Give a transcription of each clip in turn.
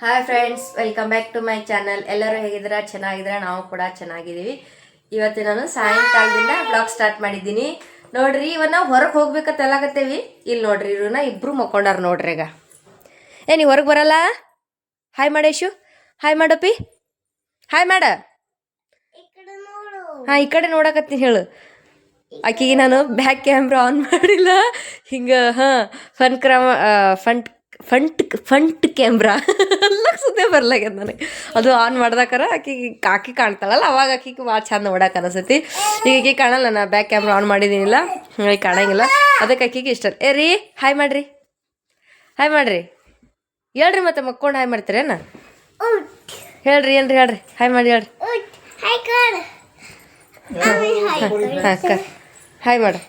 Hi friends welcome back to my channel ಎಲ್ಲರೂ ಹೇಗಿದ್ದೀರಾ? ಚೆನ್ನಾಗಿದ್ದೀರಾ? ನಾವು ಕೂಡ ಚೆನ್ನಾಗಿದ್ದೀವಿ. ಇವತ್ತು ನಾನು ಸಾಯಂಕಾಲದಿಂದ ಬ್ಲಾಗ್ ಸ್ಟಾರ್ಟ್ ಮಾಡಿದ್ದೀನಿ. ನೋಡ್ರಿ ಇವತ್ತು ನಾವು ಹೊರಗೆ ಹೋಗ್ಬೇಕಂತ ಎಲ್ಲಾಕತ್ತೇವಿ ಇಲ್ಲಿ ನೋಡ್ರಿ ಇವ್ರನ್ನ ಇಬ್ರು ಮಕ್ಕೊಂಡಾರ ನೋಡ್ರಿ ಈಗ. ಏ ನೀವು ಹೊರಗೆ ಬರಲ್ಲ? ಹಾಯ್ ಮಾಡೇಶು ಹಾಯ್ ಮಾಡಪ್ಪಿ ಹಾಯ್ ಮಾಡ ಹಾಂ ಈ ಕಡೆ ನೋಡಕತ್ತೀನಿ ಹೇಳು. ಆಕಿಗೆ ನಾನು ಬ್ಯಾಕ್ ಕ್ಯಾಮ್ರಾ ಆನ್ ಮಾಡಿಲ್ಲ. ಹಿಂಗೆ ಹಾಂ ಫನ್ ಕ್ರಮ ಫಂಟ್ ಫಂಟ್ ಫಂಟ್ ಕ್ಯಾಮ್ರಾ. ಸುದ್ದೇ ಬರ್ಲಾಗ್ಯದ ನನಗೆ. ಅದು ಆನ್ ಮಾಡ್ದಾಕಾರ ಆಕಿಗೆ ಆಕಿ ಕಾಣ್ತಾಳಲ್ಲ ಅವಾಗ ಆಕಿಗೆ ಭಾಳ ಚಂದ ನೋಡಕ್ಕೆ ಅನಿಸ್ತೈತಿ ಈಗ ಆಕಿ ಕಾಣಲ್ಲ ನಾ ಬ್ಯಾಕ್ ಕ್ಯಾಮ್ರಾ ಆನ್ ಮಾಡಿದ್ದೀನಿಲ್ಲ ಹಾಗಾಗಿ ಕಾಣಂಗಿಲ್ಲ. ಅದಕ್ಕೆ ಆಕಿಗೆ ಇಷ್ಟ. ಏ ರೀ ಹಾಯ್ ಮಾಡ್ರಿ. ಹಾಯ್ ಮಾಡ್ರಿ. ಹೇಳ್ರಿ ಮತ್ತೆ ಮಕ್ಕೊಂಡು ಹಾಯ್ ಮಾಡ್ತೀರೇನ ಹೇಳ್ರಿ ಏನ್ರಿ ಹೇಳ್ರಿ. ಹಾಯ್ ಮಾಡಿ ಹೇಳ್ರಿ. ಹಾಂ ಅಕ್ಕ ಹಾಯ್ ಮಾಡ್ರಿ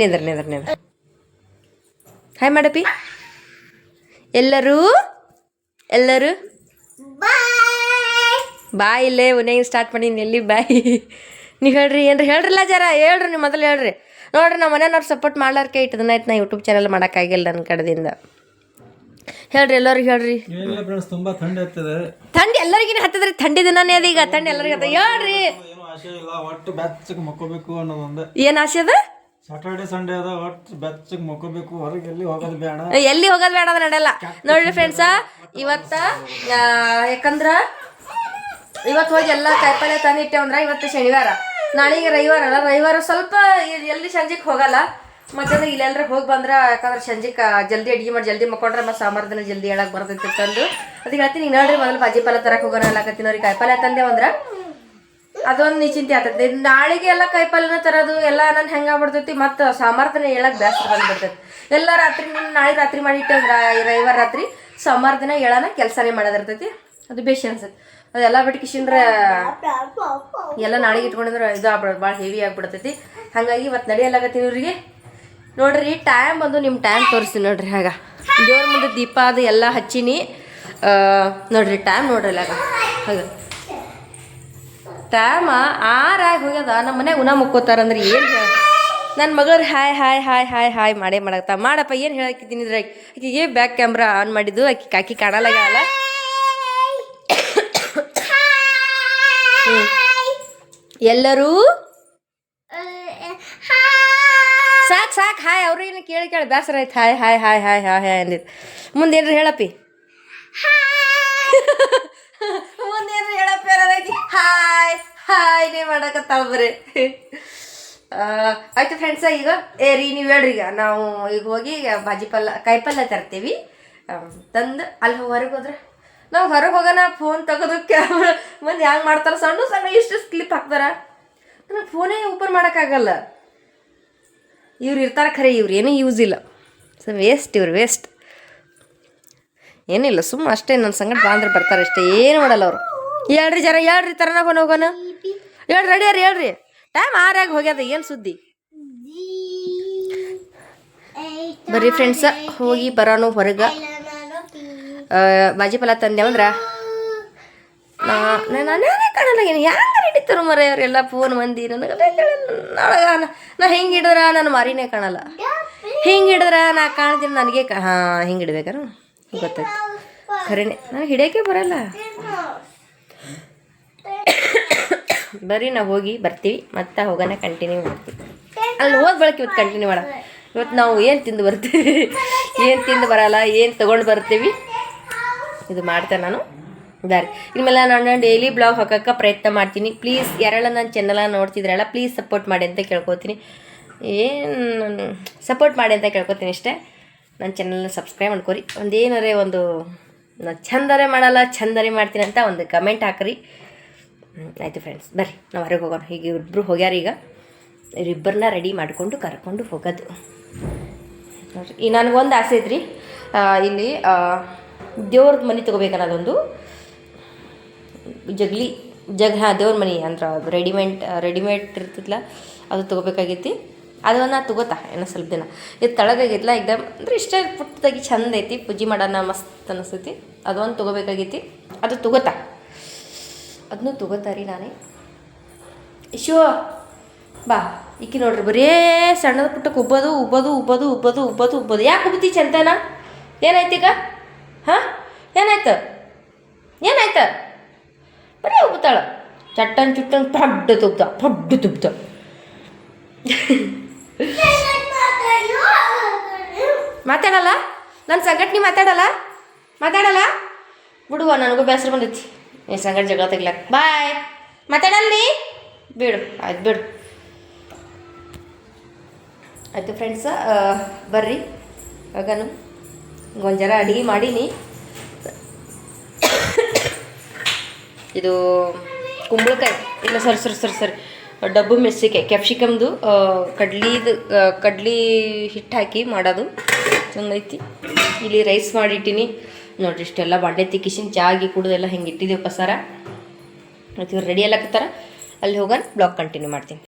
ನಿಂದ್ರ ನಿಂದ್ರ ನಿಂದ್ರ. ಹಾಯ್ ಮಾಡಪ್ಪಿ ಎಲ್ಲರೂ? ಎಲ್ಲರೂ? ಬಾಯ್ ಇಲ್ಲೇ ಒನೇ ಸ್ಟಾರ್ಟ್ ಮಾಡೀನಿ ಎಲ್ಲಿ ಬಾಯ್ ನೀವು ಹೇಳ್ರಿ ಏನ್ರಿ ಹೇಳ್ರಲ್ಲ ಜರ? ಹೇಳ್ರಿ ನೀವು ಮೊದಲು ಹೇಳ್ರಿ. ನೋಡ್ರಿ ನಮ್ಮ ಮನೆಯವ್ರು ಸಪೋರ್ಟ್ ಮಾಡ್ಲಾರ್ಕೆ ಇಟ್ಟದನ್ನಾಯ್ತು ನಾ ಯೂಟ್ಯೂಬ್ ಚಾನಲ್ ಮಾಡೋಕ್ಕಾಗಿಲ್ಲ ನನ್ನ ಕಡೆದಿಂದ. ಹೇಳ್ರಿ ಎಲ್ಲರಿಗೆ ಹೇಳ್ರಿ. ತುಂಬಾ ಥಂಡಿ ಹತ್ತದೆ. ಥಂಡಿ ಎಲ್ಲರಿಗಿನ ಹತ್ತದ್ರಿ ಥಂಡಿ ದಿನನೇ ಅದೀಗ ಥಂಡಿ ಎಲ್ಲರಿಗೆ ಹತ್ತ ಹೇಳ್ರಿ. ಏನು ಆಸೆ ಇಲ್ಲ ಒಟ್ಟು ಬೆಚ್ಚಗೆ ಮಕ್ಕೋಬೇಕು ಅನ್ನೋದೊಂದೇ. ಏನು ಆಸೆ ಅದ? ಸಂಡೇ ಅದ ಒಟ್ಟು ಮಕ್ಕೋಬೇಕು ಹೊರಗೆ ಎಲ್ಲಿ ಹೋಗೋದು ಬೇಡ. ಎಲ್ಲಿ ಹೋಗೋದು ಬೇಡ ಅಂದ್ರೆ ನಡೆಯಲ್ಲ. ನೋಡ್ರಿ ಫ್ರೆಂಡ್ಸ ಇವತ್ತ ಯಾಕಂದ್ರ ಇವತ್ತು ಹೋಗಿ ಎಲ್ಲ ಕಾಯಿಪಲ್ಲೆ ತಂದಿಟ್ಟೇವಂದ್ರ ಇವತ್ತು ಶನಿವಾರ. ನಾಳೆಗೆ ರವಿವಾರ ಅಲ್ಲ, ರವಿವಾರ ಸ್ವಲ್ಪ ಎಲ್ಲಿ ಸಂಜೆಗೆ ಹೋಗಲ್ಲ. ಮತ್ತೆ ಇಲ್ಲೆಲ್ರ ಹೋಗಿ ಬಂದ್ರ, ಯಾಕಂದ್ರೆ ಸಂಜೆಗೆ ಜಲ್ದಿ ಅಡಿಗೆ ಮಾಡಿ, ಜಲ್ದಿ ಮಕ್ಕೊಂಡ್ರೆ ಮತ್ತೆ ಸಾಂಬಾರ್ ಜಲ್ದಿ ಹೇಳಕ್ ಬರ್ತೈತಿ ತಂದು ಅದಕ್ಕೆ ಹೇಳ್ತೀನಿ ನೋಡ್ರಿ ಮೊದಲು ಭಾಜಿ ಪಲ್ಲೆ ತರಕ್ ಹೋಗೋಣ ಅಲ್ಲಕತ್ತೀನಿ ಅವ್ರಿಗೆ ಕಾಯಿಪಲ್ಲೆ ತಂದೇವಂದ್ರ. ಅದೊಂದು ನಿಚಿಂತೆ ಆಗ್ತೈತಿ ನಾಳೆಗೆ ಎಲ್ಲ ಕಾಯಿಪಲ್ಲೆನ ತರೋದು ಎಲ್ಲ ನನ್ನ ಹೆಂಗಾಗ್ಬಿಡ್ತೈತಿ ಮತ್ತು ಸಾಮರ್ಥ್ಯ ಹೇಳಕ್ ಬೇಸರ ಬಂದ್ಬಿಡ್ತೈತಿ. ಎಲ್ಲ ರಾತ್ರಿ ನಾಳೆ ರಾತ್ರಿ ಮಾಡಿಟ್ಟು ರವಿವಾರ ರಾತ್ರಿ ಸೋಮವಾರ ದಿನ ಹೇಳೋಣ ಕೆಲಸನೇ ಮಾಡೋದಿರ್ತೈತಿ. ಅದು ಬೇಷಿ ಅನ್ಸತ್ತೆ ಅದೆಲ್ಲ ಬಿಟ್ಟು ಎಲ್ಲ ನಾಳೆಗೆ ಇಟ್ಕೊಂಡಿದ್ರೆ ಇದು ಆಗ್ಬಿಡೋದು ಭಾಳ ಹೆವಿ ಆಗ್ಬಿಡ್ತೈತಿ. ಹಾಗಾಗಿ ಇವತ್ತು ನಡೆಯಲಾಗತ್ತೀನಿ ಇವ್ರಿಗೆ. ನೋಡ್ರಿ ಟೈಮ್ ಬಂದು ನಿಮ್ಮ ಟೈಮ್ ತೋರಿಸ್ತೀನಿ ನೋಡ್ರಿ ಆಗ. ದೇವ್ರ ಮುಂದೆ ದೀಪ ಅದು ಎಲ್ಲ ಹಚ್ಚಿನಿ. ನೋಡ್ರಿ ಟೈಮ್ ನೋಡ್ರಿ ಆಗ ಹಾಗ. ಟೈಮ ಆರಾಗಿ ಹೋಗ್ಯದ ನಮ್ಮ ಮನ್ಯಾಗ ಉಣ ಮುಕ್ಕೋತಾರಂದ್ರೆ ಏನು ಹೇಳ ನನ್ನ ಮಗಳು hi hi hi hi hi ಮಾಡೇ ಮಾಡಕ್ತಾ ಮಾಡಪ್ಪ, ಏನು ಹೇಳಕ್ಕಿದ್ದೀನಿ ಇದ್ರಾಗ? ಆಕಿಗೆ ಬ್ಯಾಕ್ ಕ್ಯಾಮ್ರಾ ಆನ್ ಮಾಡಿದ್ದು, ಆಕಿ ಕಾಕಿ ಕಾಣಲಾಗ್ಯಾಳ ಅಲ್ಲ ಎಲ್ಲರೂ? ಸಾಕು ಸಾಕು, ಹಾಯ್ ಅವ್ರೇನು ಕೇಳಿ ಕೇಳಿ ಬೇಸರ ಆಯ್ತು. Hi hi hi hi hi hi ಅಂದಿದ್ದು ಮುಂದೆ ಏನ್ರಿ ಹೇಳಪ್ಪಿ ಮುಂದೇನು ಹೇಳಪ್ಪ ಏನೈತಿ ಹಾಯ್ ಬರೀ ಆ, ಆಯ್ತು ಫ್ರೆಂಡ್ಸ ಈಗ ಏ ರೀ ನೀವು ಹೇಳ್ರಿ ಈಗ. ನಾವು ಈಗ ಹೋಗಿ ಭಾಜಿ ಪಲ್ಲ ಕಾಯಿ ತರ್ತೀವಿ. ತಂದು ಅಲ್ಲಿ ಹೊರಗೆ ಹೋದ್ರೆ? ನಾವು ಹೊರಗೆ ಹೋಗೋಣ ಫೋನ್ ತೆಗೆದು ಕ್ಯಾಮ್ರಾ ಮುಂದೆ ಹೆಂಗೆ ಮಾಡ್ತಾರೆ? ಸಣ್ಣ ಸಣ್ಣ ಇಷ್ಟು ಸ್ಲಿಪ್ ಹಾಕ್ತಾರ. ನನಗೆ ಫೋನೇ ಓಪನ್ ಮಾಡೋಕ್ಕಾಗಲ್ಲ. ಇವ್ರು ಇರ್ತಾರೆ ಖರೆ ಇವ್ರು ಏನೂ ಯೂಸ್ ಇಲ್ಲ. ಸೊ ವೇಸ್ಟ್ ಇವ್ರು ವೇಸ್ಟ್ ಏನಿಲ್ಲ ಸುಮ್ಮನೆ ಅಷ್ಟೇ ನನ್ನ ಸಂಗಡ ಬಾಂದ್ರೆ ಬರ್ತಾರೆ ಅಷ್ಟೇ ಏನು ಮಾಡಲ್ಲ ಅವರು. ಹೇಳ್ರಿ ಜರ ಹೇಳ್ರಿ ತರನ ಹೋಗೋಣ ಹೋಗೋಣ. ಹೇಳ್ರಿ ರೆಡಿ ರೀ ಹೇಳ್ರಿ. ಟೈಮ್ ಆರಾಗ ಹೋಗ್ಯದ ಏನು ಸುದ್ದಿ? ಬರ್ರಿ ಫ್ರೆಂಡ್ಸ ಹೋಗಿ ಬರೋನು ಹೊರಗೆ. ಬಾಜಿ ಪಲ್ಯ ತಂದೇವಂದ್ರ ನಾ ನಾನೇ ಕಾಣಲ್ಲ ಏನು ರೆಡಿ ಹಿಡಿತಾರ ಮರೆ ಅವರೆಲ್ಲ ಫೋನ್ ಮಂದಿ ನನಗೆ ನಾಳೆ ನಾ ಹಿಂಗೆ ಹಿಡಿದ್ರ ನಾನು ಮಾರಿನೇ ಕಾಣಲ್ಲ. ಹಿಂಗೆ ಹಿಡಿದ್ರ ನಾ ಕಾಣ್ತೀನಿ ನನಗೆ ಹಾಂ ಹಿಂಗೆ ಹಿಡ್ಬೇಕಾರೆ ಗೊತ್ತಾಯ್ತು. ಖರೇನೆ ನಾ ಹಿಡಿಯೋಕೆ ಬರಲ್ಲ. ಬರ್ರಿ ನಾವು ಹೋಗಿ ಬರ್ತೀವಿ, ಮತ್ತೆ ಹೋಗೋಣ ಕಂಟಿನ್ಯೂ ಮಾಡ್ತೀವಿ. ಅಲ್ಲಿ ಹೋದ ಬಳಕೆ ಇವತ್ತು ಕಂಟಿನ್ಯೂ ಮಾಡೋಣ ಇವತ್ತು ನಾವು ಏನು ತಿಂದು ಬರ್ತೀವಿ? ಏನು ತಿಂದು ಬರಲ್ಲ, ಏನು ತೊಗೊಂಡು ಬರ್ತೀವಿ? ಇದು ಮಾಡ್ತೇನೆ ನಾನು. ದಾರಿ ಇನ್ಮೇಲೆ ನಾನು ಡೈಲಿ ಬ್ಲಾಗ್ ಹಾಕೋಕ್ಕೆ ಪ್ರಯತ್ನ ಮಾಡ್ತೀನಿ. ಪ್ಲೀಸ್ ಯಾರೆಲ್ಲ ನನ್ನ ಚೆನ್ನಲ್ಲ ನೋಡ್ತಿದ್ರಲ್ಲ ಪ್ಲೀಸ್ ಸಪೋರ್ಟ್ ಮಾಡಿ ಅಂತ ಕೇಳ್ಕೊತೀನಿ. ಏನು ಸಪೋರ್ಟ್ ಮಾಡಿ ಅಂತ ಕೇಳ್ಕೊತೀನಿ ಅಷ್ಟೇ. ನನ್ನ ಚಾನಲ್ನ ಸಬ್ಸ್ಕ್ರೈಬ್ ಮಾಡ್ಕೊರಿ. ಒಂದೇನಾರೇ ಒಂದು, ನಾ ಚಂದರೆ ಮಾಡಲ್ಲ, ಚಂದರೆ ಮಾಡ್ತೀನಿ ಅಂತ ಒಂದು ಕಮೆಂಟ್ ಹಾಕ್ರಿ. ಆಯಿತು ಫ್ರೆಂಡ್ಸ್ ಬರ್ರಿ, ನಾವು ಹೊರಗೆ ಹೋಗೋಣ. ಈಗ ಇಬ್ಬರು ಹೋಗ್ಯಾರ ಈಗ. ಇವರಿಬ್ಬರನ್ನ ರೆಡಿ ಮಾಡಿಕೊಂಡು ಕರ್ಕೊಂಡು ಹೋಗೋದು. ನೋಡ್ರಿ, ಈ ನನಗೊಂದು ಆಸೆ ಐತ್ರಿ. ಇಲ್ಲಿ ದೇವ್ರದ್ದು ಮನೆ ತೊಗೋಬೇಕನ್ನೋದೊಂದು ಜಗ್ಲಿ, ಜಗ್, ಹಾಂ, ದೇವ್ರ ಮನೆ ಅಂದ್ರೆ ಅದು ರೆಡಿಮೇಡ್ ರೆಡಿಮೇಡ್ ಇರ್ತಿತ್ತಲ್ಲ ಅದು ತೊಗೋಬೇಕಾಗೈತಿ. ಅದನ್ನ ನಾ ತಗೋತಾ, ಏನೋ ಸ್ವಲ್ಪ ದಿನ. ಇದು ತಳಗಾಗೈತಿಲ್ಲ ಎಕ್ದಮ್ ಅಂದ್ರೆ ಇಷ್ಟೇ ಪುಟ್ಟದಾಗಿ ಚಂದ ಐತಿ, ಪೂಜೆ ಮಾಡೋಣ ಮಸ್ತ್ ಅನಿಸ್ತೈತಿ ಅದೊಂದು ತೊಗೋಬೇಕಾಗೈತಿ. ಅದು ತಗೋತಾ. ಅದನ್ನು ತಗೋತಾರಿ ನಾನೇ. ಇಶೋ ಬಾ. ಈಕಿ ನೋಡ್ರಿ, ಬರೀ ಸಣ್ಣದ ಪುಟ್ಟಕ್ಕೆ ಉಬ್ಬೋದು ಉಬ್ಬೋದು ಉಬ್ಬೋದು ಉಬ್ಬೋದು ಉಬ್ಬೋದು ಉಬ್ಬೋದು. ಯಾಕೆ ಉಬ್ತಿ ಚಂತನ? ಏನಾಯ್ತು ಈಗ? ಹಾಂ? ಏನಾಯ್ತು? ಏನಾಯ್ತು? ಬರೀ ಉಬ್ತಾಳ ಚಟ್ಟನ್ ಚುಟ್ಟನ್ ಪಡ್ಡು ತುಬ್ತ ಪಡ್ಡು ತುಬ್ತ ಮಾತಾಡಲ್ಲ? ನನ್ನ ಸಂಗಟ ನೀ ಮಾತಾಡಲ್ಲ? ಮಾತಾಡಲ್ಲ? ಬಿಡುವ, ನನಗೂ ಬೇಸರ ಬಂದೈತಿ. ಈ ಸಂಗಟ ಜಗಳ ತೆಗ್ಲಾಕ ಬಾಯ್. ಮಾತಾಡಲ್ಲಿ ಬಿಡು, ಆಯ್ತು ಬಿಡು. ಆಯಿತು ಫ್ರೆಂಡ್ಸ ಬರ್ರಿ. ಆಗನು ಒಂದು ಜರ ಅಡುಗೆ ಮಾಡೀನಿ. ಇದು ಕುಂಬಳಕಾಯಿ. ಇಲ್ಲ, ಸರಿ ಸರಿ ಸರಿ ಸರಿ. ಡಬ್ಬು ಮೆಸ್ಸಿಗೆ ಕ್ಯಾಪ್ಸಿಕಮ್ದು ಕಡ್ಲಿದು ಕಡ್ಲಿ ಹಿಟ್ಟು ಹಾಕಿ ಮಾಡೋದು. ಚಂದೈತಿ. ಇಲ್ಲಿ ರೈಸ್ ಮಾಡಿಟ್ಟಿನಿ. ನೋಡ್ರಿ, ಇಷ್ಟೆಲ್ಲ ಬಾಂಡೆ ತಿಕ್ಕಿಸಿನ ಚಾಗಿ ಕುಡ್ದೆಲ್ಲ ಹಿಂಗೆ ಇಟ್ಟಿದ್ದೀವಿ ಪಸಾರ ಮತ್ತು ರೆಡಿ ಎಲ್ಲ ಅಲ್ಲಿ ಹೋಗೋಣ ಬ್ಲಾಗ್ ಕಂಟಿನ್ಯೂ ಮಾಡ್ತೀನಿ.